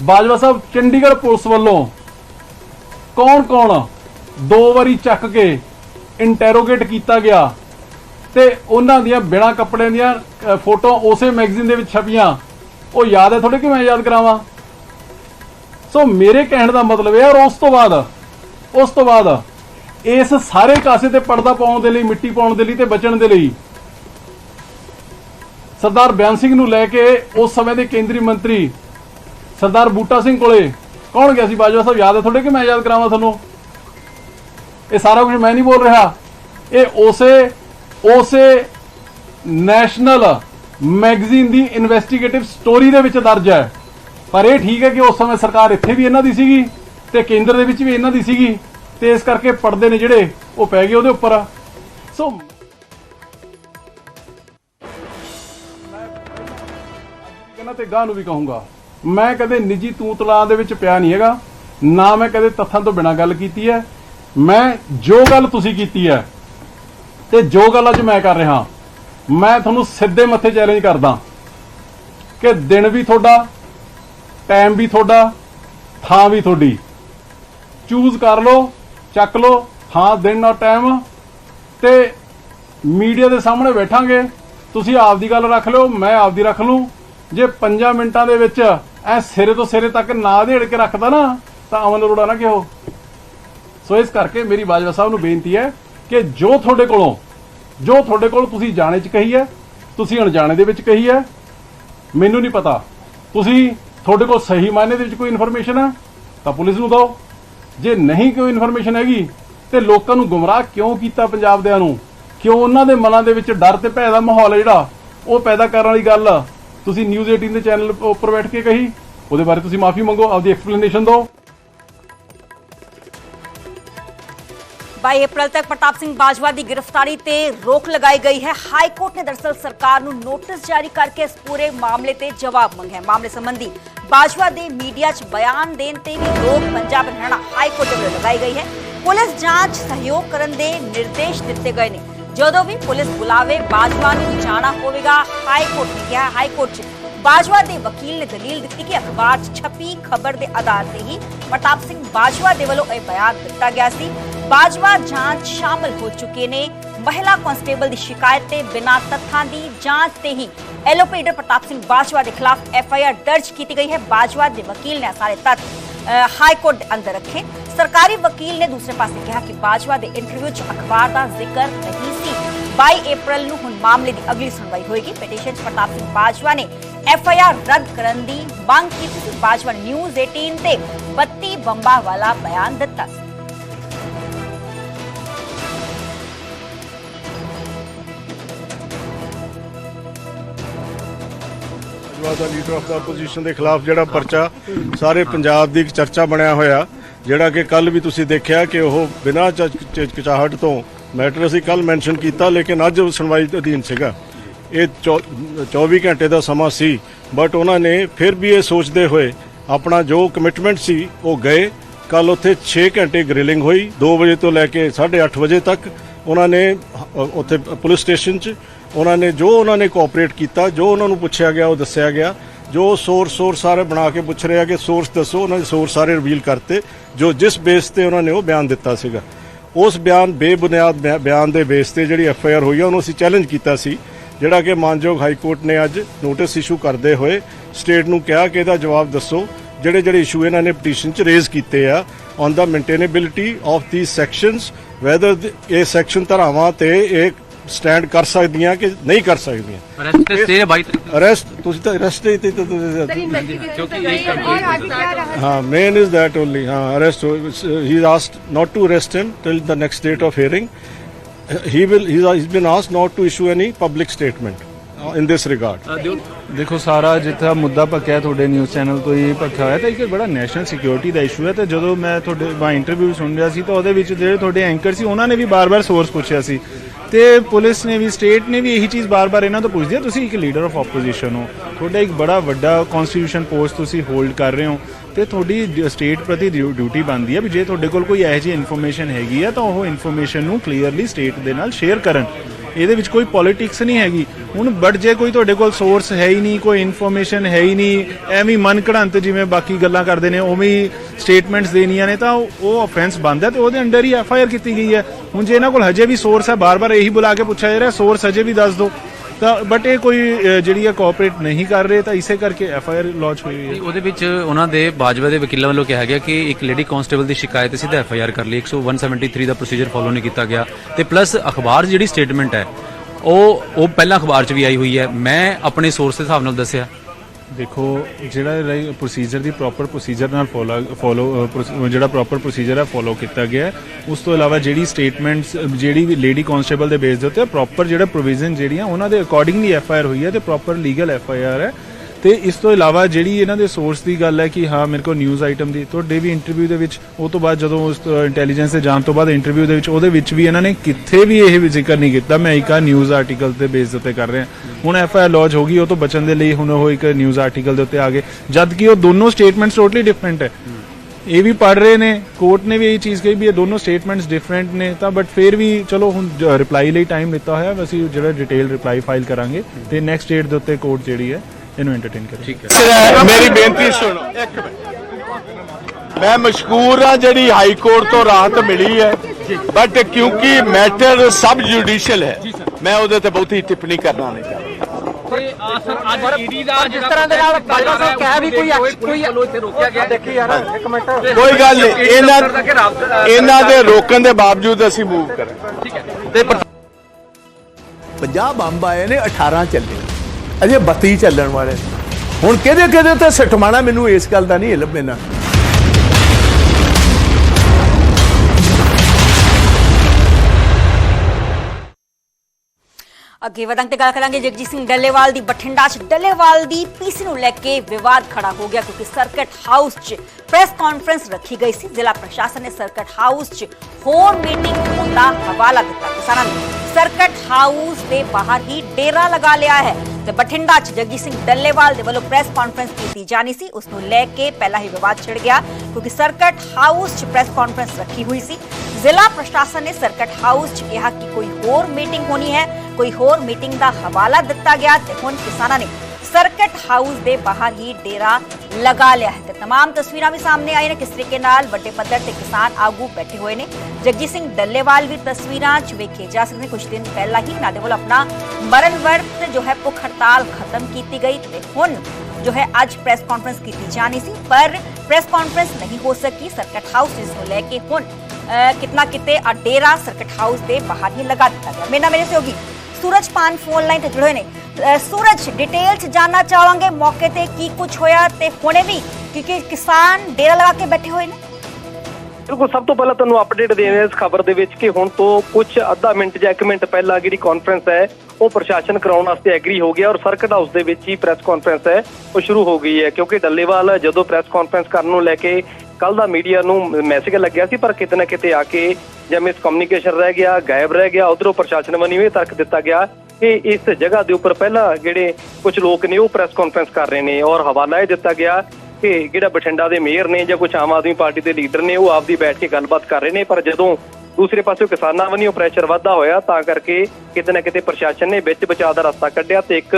ਬਾਜਵਾ ਸਾਹਿਬ, ਚੰਡੀਗੜ੍ਹ ਪੁਲਿਸ ਵੱਲੋਂ ਕੌਣ-ਕੌਣ ਦੋ ਵਾਰੀ ਚੱਕ ਕੇ ਇੰਟਰੋਗੇਟ ਕੀਤਾ ਗਿਆ? ਤੇ ਉਹਨਾਂ ਦੀਆਂ ਬਿਨਾ ਕੱਪੜਿਆਂ ਦੀਆਂ ਅ, ਫੋਟੋ ਉਸੇ ਮੈਗਜ਼ੀਨ ਦੇ ਵਿੱਚ ਛਪੀਆਂ। ਉਹ ਯਾਦ ਹੈ ਤੁਹਾਡੇ ਕਿ ਮੈਂ ਯਾਦ ਕਰਾਵਾਂ? ਸੋ ਮੇਰੇ ਕਹਿਣ ਦਾ ਮਤਲਬ ਇਹ ਹੈ ਔਰ ਉਸ ਤੋਂ ਬਾਅਦ ਉਸ ਤੋਂ ਬਾਅਦ ਇਸ ਸਾਰੇ ਕਾਸੇ ਤੇ ਪਰਦਾ ਪਾਉਣ ਦੇ ਲਈ ਮਿੱਟੀ ਪਾਉਣ ਦੇ ਲਈ ਤੇ ਬਚਣ ਦੇ ਲਈ ਸਰਦਾਰ ਬਿਆਨ ਸਿੰਘ ਨੂੰ ਲੈ ਕੇ ਉਸ ਸਮੇਂ ਦੇ ਕੇਂਦਰੀ ਮੰਤਰੀ ਸਰਦਾਰ ਬੂਟਾ ਸਿੰਘ ਕੋਲੇ ਕੌਣ ਗਿਆ ਸੀ? ਬਾਜਵਾ ਸਾਹਿਬ ਯਾਦ ਹੈ ਤੁਹਾਡੇ ਕਿ ਮੈਂ ਯਾਦ ਕਰਾਵਾਂ ਤੁਹਾਨੂੰ? ਇਹ ਸਾਰਾ ਕੁਝ ਮੈਂ ਨਹੀਂ ਬੋਲ ਰਿਹਾ। ਇਹ ਉਸੇ ਉਸੇ ਨੈਸ਼ਨਲ ਮੈਗਜ਼ੀਨ ਦੀ ਇਨਵੈਸਟੀਗੇਟਿਵ ਸਟੋਰੀ ਦੇ ਵਿੱਚ ਦਰਜ ਹੈ। ਪਰ ਇਹ ਠੀਕ ਹੈ ਕਿ ਉਸ ਸਮੇਂ ਸਰਕਾਰ ਇੱਥੇ ਵੀ ਇਹਨਾਂ ਦੀ ਸੀਗੀ ਤੇ ਕੇਂਦਰ ਦੇ ਵਿੱਚ ਵੀ ਇਹਨਾਂ ਦੀ ਸੀਗੀ ਤੇ ਇਸ ਕਰਕੇ ਪਰਦੇ ਨੇ ਜਿਹੜੇ ਉਹ ਪੈ ਗਏ ਉਹਦੇ ਉੱਪਰ। ਸੋ ਕਹਿੰਦਾ ਤੇ ਗਾਂ ਨੂੰ ਵੀ ਕਹੂੰਗਾ, ਮੈਂ ਕਦੇ ਨਿੱਜੀ ਤੂੰ ਦੇ ਵਿੱਚ ਪਿਆ ਨਹੀਂ ਹੈਗਾ, ਨਾ ਮੈਂ ਕਦੇ ਤੱਥਾਂ ਤੋਂ ਬਿਨਾਂ ਗੱਲ ਕੀਤੀ ਹੈ। ਮੈਂ ਜੋ ਗੱਲ ਤੁਸੀਂ ਕੀਤੀ ਹੈ ਤੇ ਜੋ ਗੱਲ ਅੱਜ ਮੈਂ ਕਰ ਰਿਹਾ, ਮੈਂ ਤੁਹਾਨੂੰ ਸਿੱਧੇ ਮੱਥੇ ਚੈਲੰਜ ਕਰਦਾ ਕਿ ਦਿਨ ਵੀ ਤੁਹਾਡਾ ਟਾਈਮ ਵੀ ਤੁਹਾਡਾ, ਥਾਂ ਵੀ ਤੁਹਾਡੀ। ਚੂਜ਼ ਕਰ ਲਓ, ਚੱਕ ਲਓ ਥਾਂ ਦਿਨ ਔਰ ਟਾਈਮ ਤੇ ਮੀਡੀਆ ਦੇ ਸਾਹਮਣੇ ਬੈਠਾਂਗੇ। ਤੁਸੀਂ ਆਪਦੀ ਗੱਲ ਰੱਖ ਲਿਓ, ਮੈਂ ਆਪਦੀ ਰੱਖ ਲੂੰ। ਜੇ 5 ਮਿੰਟਾਂ ਦੇ ਵਿੱਚ ਐ ਸਿਰੇ ਤੋਂ ਸਿਰੇ ਤੱਕ ਨਾ ਦੇੜ ਕੇ ਰੱਖਦਾ ਨਾ, ਤਾਂ ਅਮਨ ਅਰੋੜਾ ਨਾ ਕਿਹੋ। ਸੋ ਇਸ ਕਰਕੇ ਮੇਰੀ ਬਾਜਵਾ ਸਾਹਿਬ ਨੂੰ ਬੇਨਤੀ ਹੈ ਕਿ ਜੋ ਤੁਹਾਡੇ ਕੋਲੋਂ, ਜੋ ਤੁਹਾਡੇ ਕੋਲ ਤੁਸੀਂ ਜਾਣੇ ਚ ਕਹੀ ਹੈ, ਤੁਸੀਂ ਅਣਜਾਣੇ ਦੇ ਵਿੱਚ ਕਹੀ ਹੈ, ਮੈਨੂੰ ਨਹੀਂ ਪਤਾ। ਤੁਸੀਂ ਤੁਹਾਡੇ ਕੋਲ ਸਹੀ ਮਾਇਨੇ ਦੇ ਵਿੱਚ ਕੋਈ ਇਨਫੋਰਮੇਸ਼ਨ ਹੈ, ਤਾਂ ਪੁਲਿਸ ਨੂੰ ਦਿਓ। ਜੇ ਨਹੀਂ ਕੋਈ ਇਨਫੋਰਮੇਸ਼ਨ ਹੈਗੀ, ਤੇ ਲੋਕਾਂ ਨੂੰ ਗੁੰਮਰਾਹ ਕਿਉਂ ਕੀਤਾ ਪੰਜਾਬ ਦਿਆਂ ਨੂੰ? ਕਿਉਂ ਉਹਨਾਂ ਦੇ ਮਨਾਂ ਦੇ ਵਿੱਚ ਡਰ ਤੇ ਭੈ ਦਾ ਮਾਹੌਲ ਹੈ ਜਿਹੜਾ? ਉਹ ਪੈਦਾ ਕਰਨ ਵਾਲੀ ਗੱਲ, ਤੁਸੀਂ ਨਿਊਜ਼ 18 ਦੇ ਚੈਨਲ ਉੱਪਰ ਬੈਠ ਕੇ ਕਹੀ, ਉਹਦੇ ਬਾਰੇ ਤੁਸੀਂ ਮਾਫੀ ਮੰਗੋ, ਆਪਦੀ ਐਕਸਪਲੇਨੇਸ਼ਨ ਦਿਓ। 22 ਅਪ੍ਰੈਲ ਤੱਕ ਪ੍ਰਤਾਪ ਸਿੰਘ ਬਾਜਵਾ ਦੀ ਗ੍ਰਿਫਤਾਰੀ ਤੇ ਰੋਕ ਲਗਾਈ ਗਈ ਹੈ। ਹਾਈ ਕੋਰਟ ਨੇ ਦਰਸਲ ਸਰਕਾਰ ਨੂੰ ਨੋਟਿਸ ਜਾਰੀ ਕਰਕੇ ਇਸ ਪੂਰੇ ਮਾਮਲੇ ਤੇ ਜਵਾਬ ਮੰਗਿਆ। ਮਾਮਲੇ ਸੰਬੰਧੀ ਬਾਜਵਾ ਦੇ ਮੀਡੀਆ 'ਚ ਬਿਆਨ ਦੇਣ ਤੇ ਵੀ ਰੋਕ ਪੰਜਾਬ ਹਰਿਆਣਾ ਹਾਈ ਕੋਰਟ ਵੱਲੋਂ ਲਗਾਈ ਗਈ ਹੈ। ਪੁਲਿਸ ਜਾਂਚ ਸਹਿਯੋਗ ਕਰਨ ਦੇ ਨਿਰਦੇਸ਼ ਦਿੱਤੇ ਗਏ ਨੇ। ਜਦੋਂ ਵੀ ਪੁਲਿਸ ਬੁਲਾਵੇ, ਬਾਜਵਾ ਨੂੰ ਜਾਣਾ ਹੋਵੇਗਾ। ਹਾਈ ਕੋਰਟ ਨੇ ਕਿਹਾ ਹਾਈ ਕੋਰਟ 'ਚ ਬਾਜਵਾ ਦੇ ਵਕੀਲ ਨੇ ਦਲੀਲ ਦਿੱਤੀ ਕਿ ਅਖਬਾਰ 'ਚ ਛਪੀ ਖਬਰ ਦੇ ਆਧਾਰ ਤੇ ਹੀ ਪ੍ਰਤਾਪ ਸਿੰਘ ਬਾਜਵਾ ਦੇ ਵੱਲੋਂ ਇਹ ਬਿਆਨ ਦਿੱਤਾ ਗਿਆ ਸੀ। ਬਾਜਵਾ ਜਾਂਚ ਸ਼ਾਮਲ ਹੋ ਚੁੱਕੇ ਨੇ। ਮਹਿਲਾ ਕਾਂਸਟੇਬਲ ਦੀ ਸ਼ਿਕਾਇਤ ਤੇ ਬਿਨਾਂ ਤੱਥਾਂ ਦੀ ਜਾਂਚ ਤੇ ਹੀ ਐਲਓਪੀ ਲੀਡਰ ਪ੍ਰਤਾਪ ਸਿੰਘ ਬਾਜਵਾ ਦੇ ਖਿਲਾਫ ਐਫਆਈਆਰ ਦਰਜ ਕੀਤੀ ਗਈ ਹੈ। ਬਾਜਵਾ ਦੇ ਵਕੀਲ ਨੇ ਸਾਰੇ ਤੱਥ ਹਾਈ ਕੋਰਟ ਦੇ ਅੰਦਰ ਰੱਖੇ। ਸਰਕਾਰੀ ਵਕੀਲ ਨੇ ਦੂਸਰੇ ਪਾਸੇ ਕਿਹਾ ਕਿ ਬਾਜਵਾ ਦੇ ਇੰਟਰਵਿਊ 'ਚ ਅਖਬਾਰ ਦਾ ਜ਼ਿਕਰ ਨਹੀਂ ਸੀ। 22 ਅਪ੍ਰੈਲ ਨੂੰ ਹੁਣ ਮਾਮਲੇ ਦੀ ਅਗਲੀ ਸੁਣਵਾਈ ਹੋਏਗੀ। ਪਟੀਸ਼ਨ 'ਚ ਪ੍ਰਤਾਪ ਸਿੰਘ ਬਾਜਵਾ ਨੇ ਐਫ ਆਈ ਆਰ ਰੱਦ ਕਰਨ ਦੀ ਮੰਗ ਕੀਤੀ ਸੀ। ਬਾਜਵਾ ਨਿਊਜ਼ 18 ਤੇ 32 ਬੰਬਾਂ ਵਾਲਾ ਬਿਆਨ ਦਿੱਤਾ ਸੀ। ਬਾਜਵਾ ਦਾ ਲੀਡਰ ਆਫ ਦਾ ਆਪੋਜੀਸ਼ਨ ਦੇ ਖਿਲਾਫ ਜਿਹੜਾ ਪਰਚਾ, ਸਾਰੇ ਪੰਜਾਬ ਦੀ ਇੱਕ ਚਰਚਾ ਬਣਿਆ ਹੋਇਆ, ਜਿਹੜਾ ਕਿ ਕੱਲ ਵੀ ਤੁਸੀਂ ਦੇਖਿਆ ਕਿ ਉਹ ਬਿਨਾਂ ਚਚਕਚਾਹਟ ਤੋਂ ਮੈਟਰ ਅਸੀਂ ਕੱਲ ਮੈਂਸ਼ਨ ਕੀਤਾ, ਲੇਕਿਨ ਅੱਜ ਸੁਣਵਾਈ ਅਧੀਨ ਸੀਗਾ। ਇਹ ਚੌ- 24 ਘੰਟੇ ਦਾ ਸਮਾਂ ਸੀ ਬਟ ਉਹਨਾਂ ਨੇ ਫਿਰ ਵੀ ਇਹ ਸੋਚਦੇ ਹੋਏ ਆਪਣਾ ਜੋ ਕਮਿਟਮੈਂਟ ਸੀ, ਉਹ ਗਏ। ਕੱਲ ਉੱਥੇ 6 ਘੰਟੇ ਗ੍ਰਿਲਿੰਗ ਹੋਈ 2 ਵਜੇ ਤੋਂ ਲੈ ਕੇ 8:30 ਵਜੇ ਤੱਕ ਉਹਨਾਂ ਨੇ ਉੱਥੇ ਪੁਲਿਸ ਸਟੇਸ਼ਨ 'ਚ ਉਹਨਾਂ ਨੇ ਜੋ ਉਹਨਾਂ ਨੇ ਕੋਆਪਰੇਟ ਕੀਤਾ, ਜੋ ਉਹਨਾਂ ਨੂੰ ਪੁੱਛਿਆ ਗਿਆ, ਉਹ ਦੱਸਿਆ ਗਿਆ। ਜੋ ਸੋਰਸ ਸੋਰਸ ਸਾਰੇ ਬਣਾ ਕੇ ਪੁੱਛ ਰਿਹਾ ਕਿ ਸੋਰਸ ਦੱਸੋ, ਉਹਨਾਂ ਦੇ ਸੋਰਸ ਸਾਰੇ ਰਿਵੀਲ ਕਰਤੇ, ਜੋ ਜਿਸ ਬੇਸ ਤੇ ਉਹਨਾਂ ਨੇ ਉਹ ਬਿਆਨ ਦਿੱਤਾ ਸੀਗਾ। ਉਸ ਬਿਆਨ ਬੇਬੁਨਿਆਦ ਬਿਆ- ਬਿਆਨ ਦੇ ਬੇਸ ਤੇ ਜਿਹੜੀ ਐਫ ਆਈ ਆਰ ਹੋਈ ਆ, ਉਹਨੂੰ ਅਸੀਂ ਚੈਲੰਜ ਕੀਤਾ ਸੀ। ਜਿਹੜਾ ਕਿ ਮਾਨਯੋਗ ਹਾਈ ਕੋਰਟ ਨੇ ਅੱਜ ਨੋਟਿਸ ਇਸ਼ੂ ਕਰਦੇ ਹੋਏ ਸਟੇਟ ਨੂੰ ਕਿਹਾ ਕਿ ਇਹਦਾ ਜਵਾਬ ਦੱਸੋ ਜਿਹੜੇ ਜਿਹੜੇ ਇਸ਼ੂ ਇਹਨਾਂ ਨੇ ਪਟੀਸ਼ਨ 'ਚ ਰੇਜ਼ ਕੀਤੇ ਆ on the maintainability of these sections whether ਇਹ ਸੈਕਸ਼ਨ ਧਾਰਾਵਾਂ ਤੇ ਇਹ ਸਟੈਂਡ ਕਰ ਸਕਦੀਆਂ ਕਿ ਨਹੀਂ ਕਰ ਸਕਦੀਆਂ। ਅਰੈਸਟ ਤੇ ਸਟੇ 22 ਤਰੀਕ ਅਰੈਸਟ ਤੁਸੀਂ ਤਾਂ ਅਰੈਸਟ ਹੀ ਤੇ ਹਾਂ ਮੇਨ ਇਜ਼ that only ਹਾਂ arrest is asked not to arrest him till the next date of hearing he will he's he's been asked not to issue any public statement uh, in this regard. Uh, ਦੇਖੋ, ਸਾਰਾ ਜਿੱਥਾ ਮੁੱਦਾ ਪੱਕਿਆ ਤੁਹਾਡੇ news channel ਤੋਂ ਹੀ ਪੱਕਿਆ ਹੋਇਆ, ਤਾਂ ਇੱਕ ਬੜਾ national security ਦਾ issue ਹੈ। ਤੇ ਜਦੋਂ ਮੈਂ ਤੁਹਾਡੇ ਵਾ ਇੰਟਰਵਿਊ ਸੁਣ ਰਿਹਾ ਸੀ, ਤਾਂ ਉਹਦੇ ਵਿੱਚ ਜਿਹੜੇ ਤੁਹਾਡੇ ਐਂਕਰ ਸੀ, ਉਹਨਾਂ ਨੇ ਵੀ ਬਾਰ-ਬਾਰ ਸੋਰਸ ਪੁੱਛਿਆ ਸੀ। ਤੇ ਪੁਲਿਸ ਨੇ ਵੀ ਸਟੇਟ ਨੇ ਵੀ ਇਹੀ ਚੀਜ਼ ਬਾਰ-ਬਾਰ ਇਹਨਾਂ ਤੋਂ ਪੁੱਛਦੀ ਹੈ ਤੁਸੀਂ ਇੱਕ ਲੀਡਰ ਆਫ ਆਪੋਜੀਸ਼ਨ ਹੋ। ਤੁਹਾਡਾ ਇੱਕ ਬੜਾ ਵੱਡਾ ਕਨਸਟੀਟਿਊਸ਼ਨ ਪੋਸਟ ਤੁਸੀਂ ਹੋਲਡ ਕਰ ਰਹੇ ਹੋ ਤੇ ਤੁਹਾਡੀ ਸਟੇਟ ਪ੍ਰਤੀ ਡਿਊਟੀ ਬਣਦੀ ਹੈ ਵੀ ਜੇ ਤੁਹਾਡੇ ਕੋਲ ਕੋਈ ਇਹੋ ਜਿਹੀ ਇਨਫੋਰਮੇਸ਼ਨ ਹੈਗੀ ਆ, ਤਾਂ ਉਹ ਇਨਫੋਰਮੇਸ਼ਨ ਨੂੰ ਕਲੀਅਰਲੀ ਸਟੇਟ ਦੇ ਨਾਲ ਸ਼ੇਅਰ ਕਰਨ। ਇਹਦੇ ਵਿੱਚ ਕੋਈ ਪੋਲਿਟਿਕਸ ਨਹੀਂ ਹੈਗੀ। ਹੁਣ ਬਟ ਜੇ ਕੋਈ ਤੁਹਾਡੇ ਕੋਲ ਸੋਰਸ ਹੈ ਹੀ ਨਹੀਂ, ਕੋਈ ਇਨਫੋਰਮੇਸ਼ਨ ਹੈ ਹੀ ਨਹੀਂ, ਐਵੇਂ ਮਨ ਘੜੰਤ ਜਿਵੇਂ ਬਾਕੀ ਗੱਲਾਂ ਕਰਦੇ ਨੇ, ਉਵੇਂ ਹੀ ਸਟੇਟਮੈਂਟਸ ਦੇਣੀਆਂ ਨੇ, ਤਾਂ ਉਹ- ਉਹ ਬੰਦ ਹੈ ਤੇ ਉਹਦੇ ਅੰਡਰ ਹੀ ਐਫ ਆਈ ਆਰ ਕੀਤੀ ਗਈ ਹੈ। ਹੁਣ ਜੇ ਇਹਨਾਂ ਕੋਲ ਹਜੇ ਵੀ ਸੋਰਸ ਹੈ, ਬਾਰ-ਬਾਰ ਇਹੀ ਬੁਲਾ ਕੇ ਪੁੱਛਿਆ ਜਾ ਰਿਹਾ ਸੋਰਸ ਹਜੇ ਵੀ ਦੱਸ ਦਿਓ। ਤਾਂ ਬਟ ਇਹ ਕੋਈ ਅਹ, ਜਿਹੜੀ ਹੈ ਕੋਆਪਰੇਟ ਨਹੀਂ ਕਰ ਰਹੇ ਤਾਂ ਇਸੇ ਕਰਕੇ ਐਫ ਆਈ ਆਰ ਲਾਂਚ ਹੋਈ ਹੋਈ ਹੈ। ਉਹਦੇ ਵਿੱਚ ਉਹਨਾਂ ਦੇ ਬਾਜਵਾ ਦੇ ਵਕੀਲਾਂ ਵੱਲੋਂ ਕਿਹਾ ਗਿਆ ਕਿ ਇੱਕ ਲੇਡੀ ਕਾਂਸਟੇਬਲ ਦੀ ਸ਼ਿਕਾਇਤ ਸਿੱਧਾ ਐਫ ਆਈ ਆਰ ਕਰ ਲਈ। 173 ਦਾ ਪ੍ਰੋਸੀਜਰ ਫੋਲੋ ਨਹੀਂ ਕੀਤਾ ਗਿਆ। ਤੇ ਪਲੱਸ ਅਖਬਾਰ 'ਚ ਜਿਹੜੀ ਸਟੇਟਮੈਂਟ ਹੈ ਉਹ ਉਹ ਪਹਿਲਾਂ ਅਖਬਾਰ 'ਚ ਵੀ ਆਈ ਹੋਈ ਹੈ। ਮੈਂ ਆਪਣੇ ਸੋਰਸ ਦੇ ਹਿਸਾਬ ਨਾਲ ਦੱਸਿਆ। ਦੇਖੋ, ਜਿਹੜਾ ਪ੍ਰੋਸੀਜਰ ਦੀ ਪ੍ਰੋਪਰ ਪ੍ਰੋਸੀਜਰ ਨਾਲ ਫੋਲੋ ਫੋਲੋ ਜਿਹੜਾ ਪ੍ਰੋਪਰ ਪ੍ਰੋਸੀਜਰ ਹੈ ਫੋਲੋ ਕੀਤਾ ਗਿਆ ਉਸ ਤੋਂ ਇਲਾਵਾ ਜਿਹੜੀ ਸਟੇਟਮੈਂਟਸ ਜਿਹੜੀ ਵੀ ਲੇਡੀ ਕਨਸਟੇਬਲ ਦੇ ਬੇਸ ਦੇ ਉੱਤੇ ਪ੍ਰੋਪਰ ਜਿਹੜਾ ਪ੍ਰੋਵੀਜ਼ਨ ਜਿਹੜੀਆਂ ਉਹਨਾਂ ਦੇ ਅਕੋਰਡਿੰਗਲੀ ਐਫ ਆਈ ਆਰ ਹੋਈ ਹੈ ਤੇ proper legal F I R ਹੈ। ਤੇ ਇਸ ਤੋਂ ਇਲਾਵਾ ਜਿਹੜੀ ਇਹਨਾਂ ਦੇ ਸੋਰਸ ਦੀ ਗੱਲ ਹੈ ਕਿ ਹਾਂ, ਮੇਰੇ ਕੋਲ ਨਿਊਜ਼ ਆਈਟਮ ਦੀ, ਤੁਹਾਡੇ ਵੀ ਇੰਟਰਵਿਊ ਦੇ ਵਿੱਚ, ਉਹ ਤੋਂ ਬਾਅਦ ਜਦੋਂ ਉਸ ਇੰਟੈਲੀਜੈਂਸ ਦੇ ਜਾਣ ਤੋਂ ਬਾਅਦ ਇੰਟਰਵਿਊ ਦੇ ਵਿੱਚ, ਉਹਦੇ ਵਿੱਚ ਵੀ ਇਹਨਾਂ ਨੇ ਕਿੱਥੇ ਵੀ ਇਹ ਜ਼ਿਕਰ ਨਹੀਂ ਕੀਤਾ। ਮੈਂ ਇੱਕ ਆ ਨਿਊਜ਼ ਆਰਟੀਕਲ ਦੇ ਬੇਸ ਉੱਤੇ ਕਰ ਰਿਹਾ। ਹੁਣ ਐਫ ਆਈ ਆਰ ਲੌਜ ਹੋ ਗਈ, ਉਹ ਤੋਂ ਬਚਣ ਦੇ ਲਈ ਹੁਣ ਉਹ ਇੱਕ ਨਿਊਜ਼ ਆਰਟੀਕਲ ਦੇ ਉੱਤੇ ਆ ਗਏ। ਜਦ ਕਿ ਉਹ ਦੋਨੋਂ ਸਟੇਟਮੈਂਟਸ ਟੋਟਲੀ ਡਿਫਰੈਂਟ ਹੈ। ਇਹ ਵੀ ਪੜ ਰਹੇ ਨੇ ਕੋਰਟ ਨੇ ਵੀ ਇਹ ਚੀਜ਼ ਕਹੀ ਵੀ ਇਹ ਦੋਨੋਂ ਸਟੇਟਮੈਂਟਸ ਡਿਫਰੈਂਟ ਨੇ, ਤਾਂ ਬਟ ਫਿਰ ਵੀ ਚਲੋ ਹੁਣ ਰਿਪਲਾਈ ਲਈ ਟਾਈਮ ਦਿੱਤਾ ਹੋਇਆ, ਅਸੀਂ ਜਿਹੜਾ ਡਿਟੇਲ ਰਿਪਲਾਈ ਫਾਈਲ ਕਰਾਂਗੇ, ਤੇ ਨੈਕਸਟ ਡੇਟ ਦੇ ਉੱਤੇ ਕੋਰਟ ਜਿਹੜੀ ਹੈ ਇਹਨੂੰ ਐਂਟਰਟੇਨ ਕਰੇ ਠੀਕ ਹੈ। ਮੇਰੀ ਬੇਨਤੀ ਸੁਣੋ। ਇੱਕ ਮਿੰਟ। ਮੈਂ ਮਸ਼ਕੂਰ ਆ ਜਿਹੜੀ ਹਾਈ ਕੋਰਟ ਤੋਂ ਰਾਹਤ ਮਿਲੀ ਹੈ। ਬਟ ਕਿਉਂਕਿ ਮੈਟਰ ਸਬ ਜੁਡੀਸ਼ੀਅਲ ਹੈ ਮੈਂ ਉਹਦੇ ਤੇ ਬਹੁਤੀ ਟਿੱਪਣੀ ਕਰਨਾ ਨਹੀਂ ਚਾਹੁੰਦਾ। ਜਿਸ ਤਰ੍ਹਾਂ ਦੇ ਨਾਲ ਬਾਜਵਾ ਸਾਹਿਬ ਕਹਿ ਵੀ ਕੋਈ ਐਕਸ- ਕੋਈ ਇੱਥੇ ਰੋਕਿਆ ਗਿਆ। ਦੇਖੀ ਯਾਰ ਇੱਕ ਮਿੰਟ। ਕੋਈ ਗੱਲ ਨਹੀਂ। ਇਹਨਾਂ ਇਹਨਾਂ ਦੇ ਰੋਕਣ ਦੇ ਬਾਵਜੂਦ ਅਸੀਂ ਮੂਵ ਕਰਾਂਗੇ। 50 ਬੰਬ ਆਏ ਨੇ 18 ਚੱਲੇ। ਅਜੇ 32 ਚੱਲਣ ਵਾਲੇ। ਹੁਣ ਕਿਹਦੇ ਕਿਹਦੇ ਤੇ ਸਟਮਾਣਾ ਮੈਨੂੰ ਇਸ ਗੱਲ ਦਾ ਨਹੀਂ ਇਲਮ ਨਾ। ਅੱਗੇ ਵਧਾਂਗੇ ਤੇ ਗੱਲ ਕਰਾਂਗੇ ਜਗਜੀਤ ਸਿੰਘ ਡੱਲੇਵਾਲ ਦੀ ਬਠਿੰਡਾ 'ਚ। ਡੱਲੇਵਾਲ ਦੀ ਪੀਸੀ ਨੂੰ ਲੈ ਕੇ ਵਿਵਾਦ ਖੜਾ ਹੋ ਗਿਆ ਕਿਉਂਕਿ ਸਰਕਟ ਹਾਊਸ 'ਚ ਪ੍ਰੈਸ ਕਾਨਫਰੰਸ ਰੱਖੀ ਗਈ ਸੀ। ਜ਼ਿਲ੍ਹਾ ਪ੍ਰਸ਼ਾਸਨ ਨੇ ਸਰਕਟ ਹਾਊਸ 'ਚ ਹੋਰ ਮੀਟਿੰਗ ਹੋਣ ਦਾ ਹਵਾਲਾ ਦਿੱਤਾ। ਕਿਸਾਨਾਂ ਨੇ ਸਰਕਟ ਹਾਊਸ ਦੇ ਬਾਹਰ ਹੀ ਡੇਰਾ ਲਗਾ ਲਿਆ ਹੈ। ਤੇ ਬਠਿੰਡਾ 'ਚ ਜਗਜੀਤ ਸਿੰਘ ਡੱਲੇਵਾਲ ਦੇ ਵੱਲੋਂ ਪ੍ਰੈਸ ਕਾਨਫਰੰਸ ਕੀਤੀ ਜਾਣੀ ਸੀ। ਉਸ ਨੂੰ ਲੈ ਕੇ ਪਹਿਲਾਂ ਹੀ ਵਿਵਾਦ ਛਿੜ ਗਿਆ, ਕਿਉਂਕਿ ਸਰਕਟ ਹਾਊਸ 'ਚ ਪ੍ਰੈਸ ਕਾਨਫਰੰਸ ਰੱਖੀ ਹੋਈ ਸੀ। ਜ਼ਿਲ੍ਹਾ ਪ੍ਰਸ਼ਾਸਨ ਨੇ ਸਰਕਟ ਹਾਊਸ 'ਚ ਕਿਹਾ ਕਿ ਕੋਈ ਹੋਰ ਮੀਟਿੰਗ ਹੋਣੀ ਹੈ, ਕੋਈ ਹੋਰ ਮੀਟਿੰਗ ਦਾ ਹਵਾਲਾ ਦਿੱਤਾ ਗਿਆ ਤੇ ਹੁਣ ਕਿਸਾਨਾਂ ਨੇ ਸਰਕਟ ਹਾਊਸ ਦੇ ਬਾਹਰ ਹੀ ਡੇਰਾ ਲਗਾ ਲਿਆ ਹੈ ਤੇ तमाम ਤਸਵੀਰਾਂ ਵੀ ਸਾਹਮਣੇ ਆਈ ਨੇ ਕਿਸ ਤਰੀਕੇ ਨਾਲ ਵੱਡੇ ਪੱਧਰ ਤੇ ਕਿਸਾਨ ਆਗੂ ਬੈਠੇ ਹੋਏ ਨੇ ਜਗਜੀਤ ਸਿੰਘ ਡੱਲੇਵਾਲ ਵੀ ਤਸਵੀਰਾਂ 'ਚ ਵੇਖੇ ਜਾ ਸਕਦੇ ਨੇ। ਕੁਝ ਦਿਨ ਪਹਿਲਾਂ ਹੀ ਇਹਨਾਂ ਦੇ ਵੱਲੋਂ ਆਪਣਾ ਮਰਨ ਵਰਤ ਜੋ ਹੈ ਭੁੱਖ ਹੜਤਾਲ ਖਤਮ ਕੀਤੀ ਗਈ ਤੇ ਹੁਣ ਜੋ ਹੈ ਅੱਜ ਪ੍ਰੈਸ ਕਾਨਫਰੰਸ ਕੀਤੀ ਜਾਣੀ ਸੀ ਪਰ ਪ੍ਰੈਸ ਕਾਨਫਰੰਸ ਨਹੀਂ ਹੋ ਸਕੀ ਸਰਕਟ ਹਾਊਸ ਇਸ ਨੂੰ ਲੈ ਕੇ ਹੁਣ ਅਹ, ਕਿਤਨਾ ਕਿਤੇ ਆ ਡੇਰਾ ਸਰਕਟ ਹਾਊਸ ਦੇ ਬਾਹਰ ਹੀ ਲਗਾ ਦਿੱਤਾ ਸੂਰਜ ਪਾਨ ਫੋਨ ਲਾਈਨ ਤੇ ਜੁੜੇ ਹੋਏ ਨੇ। ਸੂਰਜ ਡਿਟੇਲ ਜਾਨਣਾ ਚਾਹਾਂਗੇ। ਮੌਕੇ ਤੇ ਕੀ ਕੁਝ ਹੋਇਆ ਤੇ ਹੁਣੇ ਵੀ ਕਿਉਂਕਿ ਕਿਸਾਨ ਡੇਰਾ ਲਗਾ ਕੇ ਬੈਠੇ ਹੋਏ ਨੇ? ਬਿਲਕੁਲ, ਸਭ ਤੋਂ ਪਹਿਲਾਂ ਤੁਹਾਨੂੰ ਅਪਡੇਟ ਦੇ ਰਹੇ ਹਾਂ ਇਸ ਖਬਰ ਦੇ ਵਿੱਚ ਕਿ ਹੁਣ ਤੋਂ ਕੁਝ ਅੱਧਾ ਮਿੰਟ ਜਾਂ 1 ਮਿੰਟ ਪਹਿਲਾਂ ਜਿਹੜੀ ਕਾਨਫਰੰਸ ਹੈ, ਉਹ ਪ੍ਰਸ਼ਾਸਨ ਕਰਾਉਣ ਵਾਸਤੇ ਐਗਰੀ ਹੋ ਗਿਆ ਔਰ ਸਰਕਟ ਹਾਊਸ ਦੇ ਵਿੱਚ ਹੀ ਪ੍ਰੈਸ ਕਾਨਫਰੰਸ ਹੈ, ਉਹ ਸ਼ੁਰੂ ਹੋ ਗਈ ਹੈ। ਕਿਉਂਕਿ ਡੱਲੇਵਾਲ ਜਦੋਂ ਪ੍ਰੈਸ ਕਾਨਫਰੰਸ ਕਰਨ ਨੂੰ ਲੈ ਕੇ ਕੱਲ ਦਾ ਮੀਡੀਆ ਨੂੰ ਮੈਸੇਜ ਲੱਗਿਆ ਸੀ, ਪਰ ਕਿਤੇ ਨਾ ਕਿਤੇ ਆ ਕੇ ਜਾਂ ਮਿਸ ਕਮਿਊਨੀਕੇਸ਼ਨ ਰਹਿ ਗਿਆ, ਗਾਇਬ ਰਹਿ ਗਿਆ, ਉਧਰੋਂ ਪ੍ਰਸ਼ਾਸਨ ਵੱਲੋਂ ਇਹ ਤਰਕ ਦਿੱਤਾ ਗਿਆ ਕਿ ਇਸ ਜਗ੍ਹਾ ਦੇ ਉੱਪਰ ਪਹਿਲਾਂ ਜਿਹੜੇ ਕੁਝ ਲੋਕ ਨੇ ਉਹ ਪ੍ਰੈਸ ਕਾਨਫਰੰਸ ਕਰ ਰਹੇ ਨੇ ਔਰ ਹਵਾਲਾ ਇਹ ਦਿੱਤਾ ਗਿਆ ਕਿ ਜਿਹੜਾ ਬਠਿੰਡਾ ਦੇ ਮੇਅਰ ਨੇ ਜਾਂ ਕੁਝ ਆਮ ਆਦਮੀ ਪਾਰਟੀ ਦੇ ਲੀਡਰ ਨੇ ਉਹ ਆਪਦੀ ਬੈਠ ਕੇ ਗੱਲਬਾਤ ਕਰ ਰਹੇ ਨੇ, ਪਰ ਜਦੋਂ ਦੂਸਰੇ ਪਾਸੇ ਕਿਸਾਨਾਂ ਵੱਲੋਂ ਪ੍ਰੈਸ਼ਰ ਵੱਧਦਾ ਹੋਇਆ, ਤਾਂ ਕਰਕੇ ਕਿਤੇ ਨਾ ਕਿਤੇ ਪ੍ਰਸ਼ਾਸਨ ਨੇ ਵਿੱਚ ਬਚਾਅ ਦਾ ਰਸਤਾ ਕੱਢਿਆ ਤੇ ਇੱਕ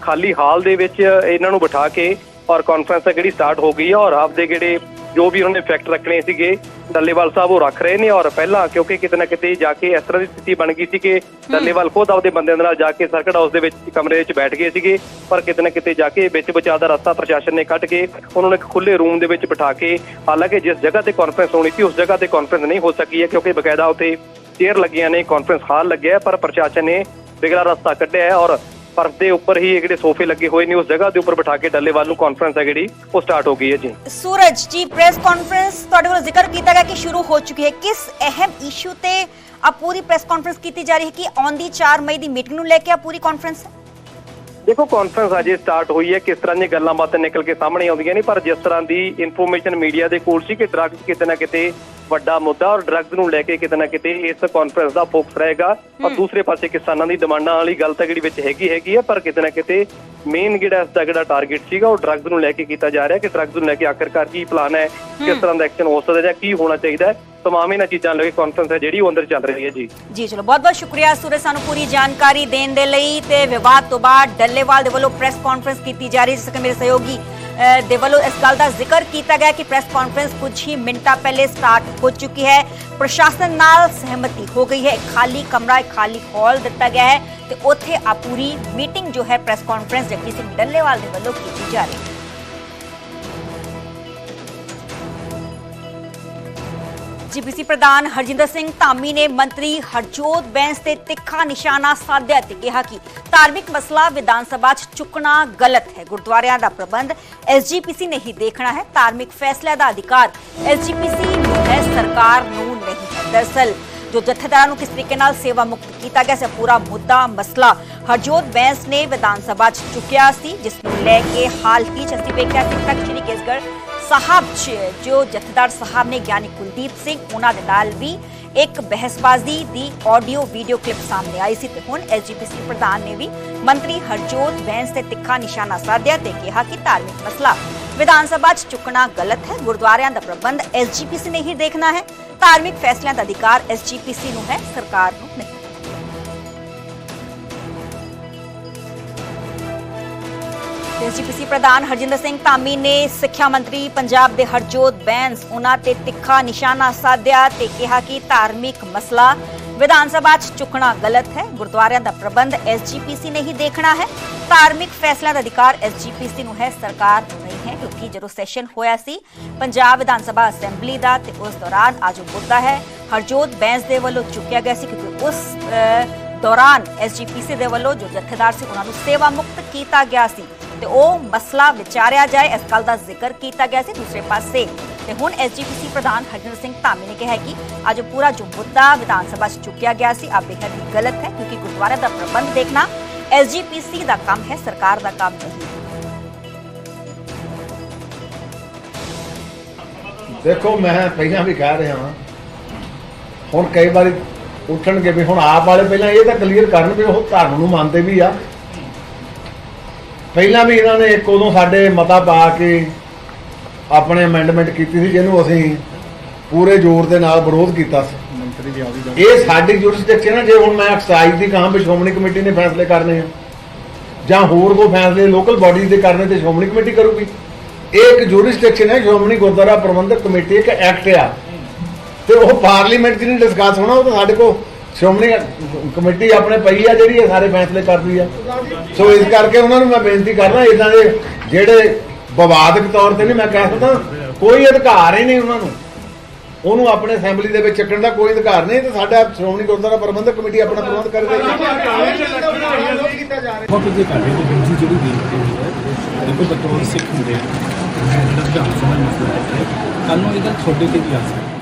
ਖਾਲੀ ਹਾਲ ਦੇ ਵਿੱਚ ਇਹਨਾਂ ਨੂੰ ਬਿਠਾ ਕੇ ਔਰ ਕਾਨਫਰੰਸ ਜਿਹੜੀ ਸਟਾਰਟ ਹੋ ਗਈ ਹੈ ਔਰ ਆਪਦੇ ਜਿਹੜੇ ਜੋ ਵੀ ਉਹਨਾਂ ਨੇ ਫੈਕਟ ਰੱਖਣੇ ਸੀਗੇ ਡੱਲੇਵਾਲ ਸਾਹਿਬ ਉਹ ਰੱਖ ਰਹੇ ਨੇ ਔਰ ਪਹਿਲਾਂ ਕਿਉਂਕਿ ਕਿਤੇ ਨਾ ਕਿਤੇ ਜਾ ਕੇ ਇਸ ਤਰ੍ਹਾਂ ਦੀ ਸਥਿਤੀ ਬਣ ਗਈ ਸੀ ਕਿ ਡੱਲੇਵਾਲ ਖੁਦ ਆਪਦੇ ਬੰਦਿਆਂ ਦੇ ਨਾਲ ਜਾ ਕੇ ਸਰਕਟ ਹਾਊਸ ਦੇ ਵਿੱਚ ਕਮਰੇ ਵਿੱਚ ਬੈਠ ਗਏ ਸੀਗੇ ਪਰ ਕਿਤੇ ਨਾ ਕਿਤੇ ਜਾ ਕੇ ਵਿੱਚ ਬਚਾਅ ਦਾ ਰਸਤਾ ਪ੍ਰਸ਼ਾਸਨ ਨੇ ਕੱਢ ਕੇ ਉਹਨਾਂ ਨੂੰ ਇੱਕ ਖੁੱਲੇ ਰੂਮ ਦੇ ਵਿੱਚ ਬਿਠਾ ਕੇ ਹਾਲਾਂਕਿ ਜਿਸ ਜਗ੍ਹਾ ਤੇ ਕਾਨਫਰੰਸ ਹੋਣੀ ਸੀ ਉਸ ਜਗ੍ਹਾ ਤੇ ਕਾਨਫਰੰਸ ਨਹੀਂ ਹੋ ਸਕੀ ਹੈ ਕਿਉਂਕਿ ਬਕਾਇਦਾ ਉੱਥੇ ਚੇਅਰ ਲੱਗੀਆਂ ਨੇ ਕਾਨਫਰੰਸ ਹਾਲ ਲੱਗਿਆ ਪਰ ਪ੍ਰਸ਼ਾਸਨ ਨੇ ਬਿਗਲਾ ਰਸਤਾ ਕੱਢਿਆ ਹੈ ਔਰ ਦੇ ਉੱਪਰ ਹੀ ਇਹ ਜਿਹੜੇ ਸੋਫੇ ਲੱਗੇ ਹੋਏ ਨੇ ਉਸ ਜਗ੍ਹਾ ਦੇ ਉੱਪਰ ਬਿਠਾ ਕੇ ਡੱਲੇਵਾਲ ਨੂੰ ਕਾਨਫਰੰਸ ਹੈ ਜਿਹੜੀ ਉਹ ਸਟਾਰਟ ਹੋ ਗਈ ਹੈ ਜੀ। ਸੂਰਜ ਜੀ ਪ੍ਰੈਸ ਕਾਨਫਰੰਸ ਤੁਹਾਡੇ ਵੱਲੋਂ ਜ਼ਿਕਰ ਕੀਤਾ ਗਿਆ ਕਿ ਸ਼ੁਰੂ ਹੋ ਚੁੱਕੀ ਹੈ। ਕਿਸ ਅਹਿਮ ਇਸ਼ੂ ਤੇ ਆ ਪੂਰੀ ਪ੍ਰੈਸ ਕਾਨਫਰੰਸ ਕੀਤੀ ਜਾ ਰਹੀ ਹੈ ਕਿ on the 4 may the meeting ਨੂੰ ਲੈ ਕੇ ਆ ਪੂਰੀ ਕਾਨਫਰੰਸ ਦੇਖੋ ਕਾਨਫਰੰਸ ਅਜੇ ਸਟਾਰਟ ਹੋਈ ਹੈ ਕਿਸ ਤਰ੍ਹਾਂ ਦੀਆਂ ਗੱਲਾਂ ਬਾਤਾਂ ਨਿਕਲ ਕੇ ਸਾਹਮਣੇ ਆਉਂਦੀਆਂ ਨੇ ਪਰ ਜਿਸ ਤਰ੍ਹਾਂ ਦੀ ਇਨਫੋਰਮੇਸ਼ਨ ਮੀਡੀਆ ਦੇ ਕੋਲ ਸੀ ਕਿ ਡਰੱਗਸ ਕਿਤੇ ਨਾ ਕਿਤੇ ਵੱਡਾ ਮੁੱਦਾ ਔਰ ਡਰੱਗਸ ਨੂੰ ਲੈ ਕੇ ਕਿਤੇ ਨਾ ਕਿਤੇ ਇਸ ਕਾਨਫਰੰਸ ਦਾ ਫੋਕਸ ਰਹੇਗਾ। ਔਰ ਦੂਸਰੇ ਪਾਸੇ ਕਿਸਾਨਾਂ ਦੀ ਡਿਮਾਂਡਾਂ ਵਾਲੀ ਗੱਲ ਤਾਂ ਜਿਹੜੀ ਵਿੱਚ ਹੈਗੀ ਹੈਗੀ ਹੈ ਪਰ ਕਿਤੇ ਨਾ ਕਿਤੇ ਮੇਨ ਜਿਹੜਾ ਇਸ ਦਾ ਜਿਹੜਾ ਟਾਰਗੇਟ ਸੀਗਾ ਉਹ ਡਰੱਗਸ ਨੂੰ ਲੈ ਕੇ ਕੀਤਾ ਜਾ ਰਿਹਾ ਕਿ ਡਰੱਗਸ ਨੂੰ ਲੈ ਕੇ ਆਖਰਕਾਰ ਕੀ ਪਲਾਨ ਹੈ ਕਿਸ ਤਰ੍ਹਾਂ ਦਾ ਐਕਸ਼ਨ ਹੋ ਸਕਦਾ ਜਾਂ ਕੀ ਹੋਣਾ ਚਾਹੀਦਾ ਹੈ ਤਮਾਮ ਇਹਨਾਂ ਚੀਜ਼ਾਂ ਲੈ ਕੇ ਕਾਨਫਰੰਸ ਹੈ ਜਿਹੜੀ ਉਹ ਅੰਦਰ ਚੱਲ ਰਹੀ ਹੈ ਜੀ। ਜੀ ਚਲੋ ਬਹੁਤ ਬਹੁਤ ਸ਼ੁਕਰੀਆ ਸੂਰਜ ਸਾਨੂੰ ਪੂਰੀ ਜਾਣਕਾਰੀ ਦੇਣ ਦੇ ਲਈ ਤੇ ਵਿਵਾਦ ਤੋਂ ਬਾਅਦ ਡੱਲੇਵਾਲ ਦੇ ਵੱਲੋਂ ਪ੍ਰੈਸ ਕਾਨਫਰੰਸ ਕੀਤੀ ਜਾ ਰਹੀ ਜਿਸ ਕਿ ਮੇਰੇ ਸਹਿਯੋਗੀ ਦੇ ਵੱਲੋਂ ਇਸ ਗੱਲ ਦਾ ਜ਼ਿਕਰ ਕੀਤਾ ਗਿਆ ਕਿ ਪ੍ਰੈਸ ਕਾਨਫਰੰਸ ਕੁਝ ਹੀ ਮਿੰਟਾਂ ਪਹਿਲੇ ਸਟਾਰਟ ਹੋ ਚੁੱਕੀ ਹੈ। ਪ੍ਰਸ਼ਾਸਨ ਨਾਲ ਸਹਿਮਤੀ ਹੋ ਗਈ ਹੈ। ਖਾਲੀ ਕਮਰਾ, ਇੱਕ ਖਾਲੀ ਹਾਲ ਦਿੱਤਾ ਗਿਆ ਹੈ ਤੇ ਉੱਥੇ ਆ ਪੂਰੀ ਮੀਟਿੰਗ ਜੋ ਹੈ ਪ੍ਰੈਸ ਕਾਨਫਰੰਸ ਜਗਜੀਤ ਸਿੰਘ ਡੱਲੇਵਾਲ ਦੇ ਵੱਲੋਂ ਕੀਤੀ ਜਾ ਰਹੀ ਹੈ। ਜੀਪੀਸੀ ਪ੍ਰਧਾਨ ਹਰਜਿੰਦਰ ਸਿੰਘ ਧਾਮੀ ਨੇ ਮੰਤਰੀ ਹਰਜੋਤ ਬੈਂਸ ਤੇ ਤਿੱਖਾ ਨਿਸ਼ਾਨਾ ਸਾਧਿਆ ਤੇ ਕਿਹਾ ਕਿ ਧਾਰਮਿਕ ਮਸਲਾ ਵਿਧਾਨ ਸਭਾ 'ਚ ਚੁੱਕਣਾ ਗਲਤ ਹੈ ਗੁਰਦੁਆਰਿਆਂ ਦਾ ਪ੍ਰਬੰਧ ਐਸਜੀਪੀਸੀ ਨੇ ਹੀ ਦੇਖਣਾ ਹੈ ਧਾਰਮਿਕ ਫੈਸਲਿਆਂ ਦਾ ਅਧਿਕਾਰ ਐਸਜੀਪੀਸੀ ਨੂੰ ਹੈ ਸਰਕਾਰ ਨੂੰ ਨਹੀਂ ਹੈ ਦਰਅਸਲ ਜੋ ਜਥੇਦਾਰਾਂ ਨੂੰ ਕਿਸ ਤਰੀਕੇ ਨਾਲ ਸੇਵਾ ਮੁਕਤ ਕੀਤਾ ਗਿਆ ਸੀ ਪੂਰਾ ਮੁੱਦਾ ਮਸਲਾ ਹਰਜੋਤ ਬੈਂਸ ਨੇ ਵਿਧਾਨ ਸਭਾ 'ਚ ਚੁੱਕਿਆ ਸੀ ਜਿਸ ਨੂੰ ਲੈ ਕੇ ਹਾਲ ਹੀ 'ਚ ਅਸੀਂ ਵੇਖਿਆ ਕਿ ਤੱਕ ਸ਼੍ਰੀ ਕੇਸਗੜ੍ਹ ਸਾਹਿਬ 'ਚ ਜੋ ਜਥੇਦਾਰ ਸਾਹਿਬ ਨੇ ਗਿਆਨੀ ਕੁਲਦੀਪ ਸਿੰਘ, ਉਹਨਾਂ ਦੇ ਨਾਲ ਵੀ ਇੱਕ ਬਹਿਸਬਾਜ਼ੀ ਦੀ ਆਡੀਓ ਵੀਡੀਓ ਕਲਿੱਪ ਸਾਹਮਣੇ ਆਈ ਸੀ ਤੇ ਹੁਣ ਐਸਜੀਪੀਸੀ ਪ੍ਰਧਾਨ ਨੇ ਵੀ ਮੰਤਰੀ ਹਰਜੋਤ ਬੈਂਸ ਤੇ ਤਿੱਖਾ ਨਿਸ਼ਾਨਾ ਸਾਧਿਆ ਤੇ ਕਿਹਾ ਕਿ ਧਾਰਮਿਕ ਮਸਲਾ ਵਿਧਾਨ ਸਭਾ 'ਚ ਚੁੱਕਣਾ ਗਲਤ ਹੈ, ਗੁਰਦੁਆਰਿਆਂ ਦਾ ਪ੍ਰਬੰਧ ਐਸਜੀਪੀਸੀ ਨੇ ਹੀ ਦੇਖਣਾ ਹੈ, ਧਾਰਮਿਕ ਫੈਸਲਿਆਂ ਦਾ ਅਧਿਕਾਰ ਐਸਜੀਪੀਸੀ ਨੂੰ ਹੈ, ਸਰਕਾਰ ਨੂੰ ਨਹੀਂ। ਐਸਜੀਪੀਸੀ ਪ੍ਰਧਾਨ ਹਰਜਿੰਦਰ ਸਿੰਘ ਧਾਮੀ ਨੇ ਸਿੱਖਿਆ ਮੰਤਰੀ ਪੰਜਾਬ ਦੇ ਹਰਜੋਤ ਬੈਂਸ ਉਹਨਾਂ ਤੇ ਤਿੱਖਾ ਨਿਸ਼ਾਨਾ ਸਾਧਿਆ ਤੇ ਕਿਹਾ ਕਿ ਧਾਰਮਿਕ ਮਸਲਾ ਵਿਧਾਨ ਸਭਾ 'ਚ ਚੁੱਕਣਾ ਗਲਤ ਹੈ। ਗੁਰਦੁਆਰਿਆਂ ਦਾ ਪ੍ਰਬੰਧ ਐਸਜੀਪੀਸੀ ਨੇ ਹੀ ਦੇਖਣਾ ਹੈ। ਧਾਰਮਿਕ ਫੈਸਲਿਆਂ ਦਾ ਅਧਿਕਾਰ ਐਸਜੀਪੀਸੀ ਨੂੰ ਹੈ ਸਰਕਾਰ ਨੂੰ ਨਹੀਂ ਹੈ ਕਿਉਂਕਿ ਜਦੋਂ ਸੈਸ਼ਨ ਹੋਇਆ ਸੀ ਪੰਜਾਬ ਵਿਧਾਨ ਸਭਾ ਅਸੈਂਬਲੀ ਦਾ ਤੇ ਉਸ ਦੌਰਾਨ ਅੱਜ ਉਹ ਮੁੱਦਾ ਹੈ। ਹਰਜੋਤ ਬੈਂਸ ਦੇ ਵੱਲੋਂ ਚੁੱਕਿਆ ਗਿਆ ਸੀ ਕਿਉਂਕਿ ਉਸ ਅਹ, ਦੌਰਾਨ ਐਸਜੀਪੀਸੀ ਦੇ ਵੱਲੋਂ ਜੋ ਜਥੇਦਾਰ ਸੀ ਉਹਨਾਂ ਨੂੰ ਸੇਵਾ ਮੁਕਤ ਕੀਤਾ ਗਿਆ ਸੀ। ਤੇ ਉਹ ਮਸਲਾ ਵਿਚਾਰਿਆ ਜਾਏ। ਇਸ ਗੱਲ ਦਾ ਜ਼ਿਕਰ ਕੀਤਾ ਗਿਆ ਸੀ ਦੂਸਰੇ ਪਾਸੇ। ਤੇ ਹੁਣ ਐਸਜੀਪੀਸੀ ਪ੍ਰਧਾਨ ਹਰਜਿੰਦਰ ਸਿੰਘ ਧਾਮੀ ਨੇ ਕਿਹਾ ਕਿ ਅੱਜ ਪੂਰਾ ਜੋ ਮੁੱਦਾ ਵਿਧਾਨ ਸਭਾ 'ਚ ਚੁੱਕਿਆ ਗਿਆ ਸੀ ਆ ਬੇਹੱਦ ਹੀ ਗਲਤ ਹੈ, ਕਿਉਂਕਿ ਗੁਰਦੁਆਰਾ ਦਾ ਪ੍ਰਬੰਧ ਦੇਖਣਾ ਐਸਜੀਪੀਸੀ ਦਾ ਕੰਮ ਹੈ, ਸਰਕਾਰ ਦਾ ਕੰਮ ਨਹੀਂ। ਦੇਖੋ, ਮੈਂ ਪਹਿਲਾਂ ਵੀ ਕਹਿ ਰਿਹਾ ਹਾਂ। ਹੁਣ ਕਈ ਵਾਰੀ ਉੱਠਣਗੇ ਵੀ ਹੁਣ ਆਪ ਵਾਲੇ ਪਹਿਲਾਂ ਇਹ ਤਾਂ ਕਲੀਅਰ ਕਰਨ ਵੀ ਉਹ ਧਰਮ ਨੂੰ ਮੰਨਦੇ ਵੀ ਆ। ਪਹਿਲਾਂ ਵੀ ਇਹਨਾਂ ਨੇ ਇੱਕ ਉਦੋਂ ਸਾਡੇ ਮਤਾ ਪਾ ਕੇ ਆਪਣੇ ਅਮੈਂਡਮੈਂਟ ਕੀਤੀ ਸੀ ਜਿਹਨੂੰ ਅਸੀਂ ਪੂਰੇ ਜ਼ੋਰ ਦੇ ਨਾਲ ਵਿਰੋਧ ਕੀਤਾ ਸੀ। ਮੰਤਰੀ ਜੀ ਇਹ ਸਾਡੀ ਜੁਰਿਸਡਿਕਸ਼ਨ ਹੈ ਜੇ ਹੁਣ ਮੈਂ ਐਕਸਾਈਜ਼ ਦੀ ਕਹਾਂ ਵੀ ਸ਼੍ਰੋਮਣੀ ਕਮੇਟੀ ਨੇ ਫੈਸਲੇ ਕਰਨੇ ਆ ਜਾਂ ਹੋਰ ਕੋਈ ਫੈਸਲੇ ਲੋਕਲ ਬਾਡੀਜ਼ ਦੇ ਕਰਨੇ ਤੇ ਸ਼੍ਰੋਮਣੀ ਕਮੇਟੀ ਕਰੂਗੀ। ਇਹ ਇੱਕ ਜੁਰਿਸਡਿਕਸ਼ਨ ਹੈ ਸ਼੍ਰੋਮਣੀ ਗੁਰਦੁਆਰਾ ਪ੍ਰਬੰਧਕ ਕਮੇਟੀ ਇੱਕ ਐਕਟ ਆ। ਤੇ ਉਹ ਪਾਰਲੀਮੈਂਟ 'ਚ ਨਹੀਂ ਡਿਸਕਸ ਹੋਣਾ ਉਹ ਤਾਂ ਸਾਡੇ ਕੋਲ ਸ਼੍ਰੋਮਣੀ ਕਮੇਟੀ ਆਪਣੇ ਪਈ ਆ ਜਿਹੜੀ ਇਹ ਸਾਰੇ ਫੈਸਲੇ ਕਰਦੀ ਆ। ਸੋ ਇਸ ਕਰਕੇ ਉਹਨਾਂ ਨੂੰ ਮੈਂ ਬੇਨਤੀ ਕਰਦਾ ਇਦਾਂ ਦੇ ਜਿਹੜੇ ਵਿਵਾਦਕ ਤੌਰ ਤੇ ਨਹੀਂ, ਮੈਂ ਕਹਿ ਸਕਦਾ ਕੋਈ ਅਧਿਕਾਰ ਹੀ ਨਹੀਂ ਉਹਨਾਂ ਨੂੰ। ਉਹਨੂੰ ਆਪਣੇ ਅਸੈਂਬਲੀ ਦੇ ਵਿੱਚ ਚੱਕਣ ਦਾ ਕੋਈ ਅਧਿਕਾਰ ਨਹੀਂ, ਤੇ ਸਾਡਾ ਸ਼੍ਰੋਮਣੀ ਗੁਰਦੁਆਰਾ ਪ੍ਰਬੰਧਕ ਕਮੇਟੀ ਆਪਣਾ ਪ੍ਰਬੰਧ ਕਰੇਗੀ ਬਹੁਤ ਦੇ ਘਾਟੇ ਦੇ ਵਿੱਚ ਜਿਹੜੀ ਬੇਨਤੀ ਹੈ, ਦੇਖੋ ਬਤੌਰ ਸਿੱਖ ਹੁੰਦੇ ਜਿਹੜਾ ਵਿਧਾਨ ਸਭਾ ਮਸਲਾ ਹੈ ਕੱਲ ਨੂੰ ਇਹ ਤੁਹਾਡੇ ਤੇ ਵੀ ਆ ਸਕਦੀ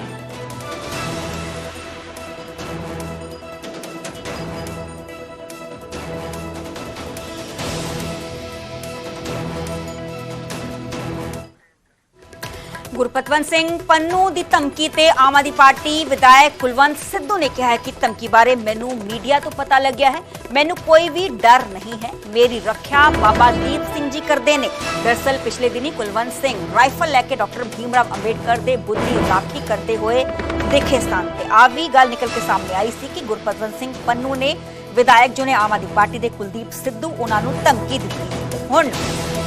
ਗੁਰਪਤਵੰਤ ਸਿੰਘ ਪੰਨੂ ਦੀ ਧਮਕੀ ਤੇ ਆਮ ਆਦਮੀ ਪਾਰਟੀ ਵਿਧਾਇਕ ਕੁਲਵੰਤ ਸਿੱਧੂ ਨੇ ਕਿਹਾ ਕਿ ਧਮਕੀ ਬਾਰੇ ਮੈਨੂੰ ਮੀਡੀਆ ਤੋਂ ਪਤਾ ਲੱਗਿਆ ਹੈ। ਮੈਨੂੰ ਕੋਈ ਵੀ ਡਰ ਨਹੀਂ ਹੈ। ਮੇਰੀ ਰੱਖਿਆ ਬਾਬਾ ਦੀਪ ਸਿੰਘ ਜੀ ਕਰਦੇ ਨੇ। ਦਰਸਲ ਪਿਛਲੇ ਦਿਨੀ ਕੁਲਵੰਤ ਸਿੰਘ ਰਾਈਫਲ ਲੈ ਕੇ ਡਾਕਟਰ ਭੀਮਰਾਵ ਅੰਬੇਡਕਰ ਦੇ ਬੁੱਧੀ ਰਾਖੀ ਕਰਦੇ ਹੋਏ ਦੇਖੇ ਸਨ ਤੇ ਆ ਵੀ ਗੱਲ ਨਿਕਲ ਕੇ ਸਾਹਮਣੇ ਆਈ ਸੀ ਕਿ ਗੁਰਪਤਵੰਤ ਸਿੰਘ ਪੰਨੂ ਨੇ ਵਿਧਾਇਕ ਜੋ ਨੇ ਆਮ ਆਦਮੀ ਪਾਰਟੀ ਦੇ ਕੁਲਦੀਪ ਸਿੱਧੂ ਉਹਨਾਂ ਨੂੰ ਧਮਕੀ ਦਿੱਤੀ। ਹੁਣ?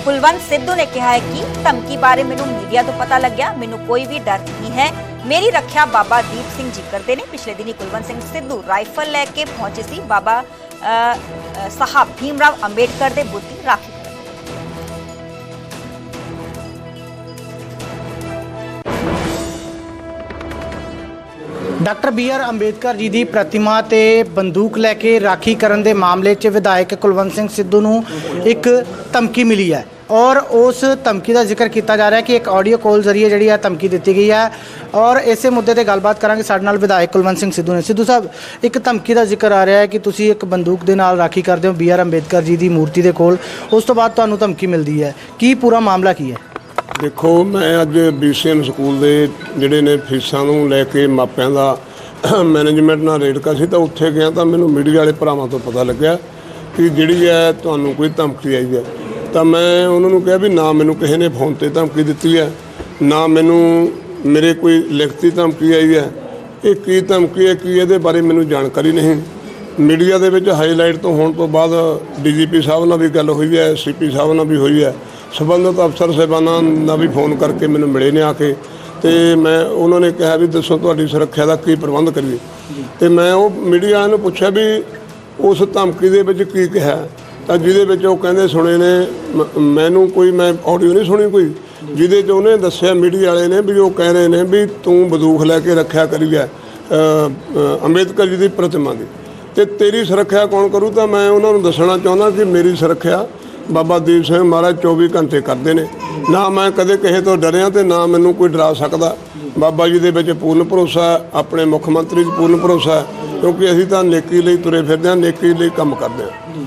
ਕੁਲਵੰਤ ਸਿੱਧੂ ਨੇ ਕਿਹਾ ਹੈ ਕਿ ਧਮਕੀ ਬਾਰੇ ਮੈਨੂੰ ਮੀਡੀਆ ਤੋਂ ਪਤਾ ਲੱਗਿਆ। ਮੈਨੂੰ ਕੋਈ ਵੀ ਡਰ ਨਹੀਂ ਹੈ। ਮੇਰੀ ਰੱਖਿਆ ਬਾਬਾ ਦੀਪ ਸਿੰਘ ਜੀ ਕਰਦੇ ਨੇ। ਪਿਛਲੇ ਦਿਨੀ ਕੁਲਵੰਤ ਸਿੰਘ ਸਿੱਧੂ ਰਾਈਫਲ ਲੈ ਕੇ ਪਹੁੰਚੇ ਸੀ। ਬਾਬਾ ਅ, ਅ, ਸਾਹਿਬ ਭੀਮਰਾਵ ਅੰਬੇਡਕਰ ਦੇ ਬੁੱਧ ਦੀ ਰਾਖੀ doctor B R Ambedkar ji ਦੀ ਪ੍ਰਤਿਮਾ ਤੇ ਬੰਦੂਕ ਲੈ ਕੇ ਰਾਖੀ ਕਰਨ ਦੇ ਮਾਮਲੇ 'ਚ ਵਿਧਾਇਕ ਕੁਲਵੰਤ ਸਿੰਘ ਸਿੱਧੂ ਨੂੰ ਇੱਕ ਧਮਕੀ ਮਿਲੀ ਹੈ। ਔਰ ਉਸ ਧਮਕੀ ਦਾ ਜ਼ਿਕਰ ਕੀਤਾ ਜਾ ਰਿਹਾ ਕਿ ਇੱਕ ਆਡੀਓ ਕਾਲ ਜ਼ਰੀਏ ਜਿਹੜੀ ਹੈ ਧਮਕੀ ਦਿੱਤੀ ਗਈ ਹੈ। ਔਰ ਇਸੇ ਮੁੱਦੇ ਤੇ ਗੱਲਬਾਤ ਕਰਾਂਗੇ ਸਾਡੇ ਨਾਲ ਵਿਧਾਇਕ ਕੁਲਵੰਤ ਸਿੰਘ ਸਿੱਧੂ ਨੇ। ਸਿੱਧੂ ਸਾਹਿਬ, ਇੱਕ ਧਮਕੀ ਦਾ ਜ਼ਿਕਰ ਆ ਰਿਹਾ ਹੈ ਕਿ ਤੁਸੀਂ ਇੱਕ ਬੰਦੂਕ ਦੇ ਨਾਲ ਰਾਖੀ ਕਰਦੇ ਹੋ ਬੀ ਆਰ ਅੰਬੇਦਕਰ ਜੀ ਦੀ ਮੂਰਤੀ ਦੇ ਕੋਲ। ਉਸ ਤੋਂ ਬਾਅਦ ਤੁਹਾਨੂੰ ਧਮਕੀ ਮਿਲਦੀ ਹੈ। ਕੀ ਪੂਰਾ ਮਾਮਲਾ ਕੀ ਹੈ? ਦੇਖੋ, ਮੈਂ ਅੱਜ ਬੀਸੀਐਮ ਸਕੂਲ ਦੇ ਜਿਹੜੇ ਨੇ ਫੀਸਾਂ ਨੂੰ ਲੈ ਕੇ ਮਾਪਿਆਂ ਦਾ ਮੈਨੇਜਮੈਂਟ ਨਾਲ ਰੇਡਕਾ ਸੀ, ਤਾਂ ਉੱਥੇ ਗਿਆ ਤਾਂ ਮੈਨੂੰ ਮੀਡੀਆ ਵਾਲੇ ਭਰਾਵਾਂ ਤੋਂ ਪਤਾ ਲੱਗਿਆ ਕਿ ਜਿਹੜੀ ਹੈ ਤੁਹਾਨੂੰ ਕੋਈ ਧਮਕੀ ਆਈ ਹੈ। ਤਾਂ ਮੈਂ ਉਹਨਾਂ ਨੂੰ ਕਿਹਾ ਵੀ ਨਾ ਮੈਨੂੰ ਕਿਸੇ ਨੇ ਫੋਨ ਤੇ ਧਮਕੀ ਦਿੱਤੀ ਹੈ, ਨਾ ਮੈਨੂੰ ਮੇਰੇ ਕੋਈ ਲਿਖਤੀ ਧਮਕੀ ਆਈ ਹੈ। ਇਹ ਕੀ ਧਮਕੀ ਹੈ, ਕੀ ਇਹਦੇ ਬਾਰੇ ਮੈਨੂੰ ਜਾਣਕਾਰੀ ਨਹੀਂ। ਮੀਡੀਆ ਦੇ ਵਿੱਚ ਹਾਈਲਾਈਟ ਤੋਂ ਹੋਣ ਤੋਂ ਬਾਅਦ ਡੀਜੀਪੀ ਸਾਹਿਬ ਨਾਲ ਵੀ ਗੱਲ ਹੋਈ ਹੈ ਸੀਪੀ ਸਾਹਿਬ ਨਾਲ ਵੀ ਹੋਈ ਹੈ। ਸਬੰਧਤ ਅਫਸਰ ਸਾਹਿਬਾਨਾਂ ਨਾਲ ਵੀ ਫੋਨ ਕਰਕੇ ਮੈਨੂੰ ਮਿਲੇ ਨੇ ਆ ਕੇ ਤੇ ਮੈਂ ਉਹਨਾਂ ਨੇ ਕਿਹਾ ਵੀ ਦੱਸੋ ਤੁਹਾਡੀ ਸੁਰੱਖਿਆ ਦਾ ਕੀ ਪ੍ਰਬੰਧ ਕਰੀਏ। ਤੇ ਮੈਂ ਉਹ ਮੀਡੀਆ ਵਾਲਿਆਂ ਨੂੰ ਪੁੱਛਿਆ ਵੀ ਉਸ ਧਮਕੀ ਦੇ ਵਿੱਚ ਕੀ ਕਿਹਾ ਤਾਂ ਜਿਹਦੇ ਵਿੱਚ ਉਹ ਕਹਿੰਦੇ ਸੁਣੇ ਨੇ ਮੈਨੂੰ ਕੋਈ ਮੈਂ ਆਡੀਓ ਨਹੀਂ ਸੁਣੀ ਕੋਈ। ਜਿਹਦੇ 'ਚ ਉਹਨੇ ਦੱਸਿਆ ਮੀਡੀਆ ਵਾਲੇ ਨੇ ਵੀ ਉਹ ਕਹਿ ਰਹੇ ਨੇ ਵੀ ਤੂੰ ਬੰਦੂਕ ਲੈ ਕੇ ਰੱਖਿਆ ਅ, ਅ, ਅੰਬੇਦਕਰ ਜੀ ਦੀ ਪ੍ਰਤਿਮਾ ਦੀ। ਤੇ ਤੇਰੀ ਸੁਰੱਖਿਆ ਕੌਣ ਕਰੂ ਤਾਂ ਮੈਂ ਉਹਨਾਂ ਨੂੰ ਦੱਸਣਾ ਚਾਹੁੰਦਾ ਕਿ ਮੇਰੀ ਸੁਰੱਖਿਆ ਬਾਬਾ ਦੀਪ ਸਿੰਘ ਮਹਾਰਾਜ 24 ਘੰਟੇ ਕਰਦੇ ਨੇ। ਨਾ ਮੈਂ ਕਦੇ ਕਿਸੇ ਤੋਂ ਡਰਿਆ ਤੇ ਨਾ ਮੈਨੂੰ ਕੋਈ ਡਰਾ ਸਕਦਾ। ਬਾਬਾ ਜੀ ਦੇ ਵਿੱਚ ਪੂਰਨ ਭਰੋਸਾ ਹੈ, ਆਪਣੇ ਮੁੱਖ ਮੰਤਰੀ 'ਚ ਪੂਰਨ ਭਰੋਸਾ ਹੈ, ਕਿਉਂਕਿ ਅਸੀਂ ਤਾਂ ਨੇਕੀ ਲਈ ਤੁਰੇ ਫਿਰਦੇ ਹਾਂ ਨੇਕੀ ਲਈ ਕੰਮ ਕਰਦੇ ਹਾਂ।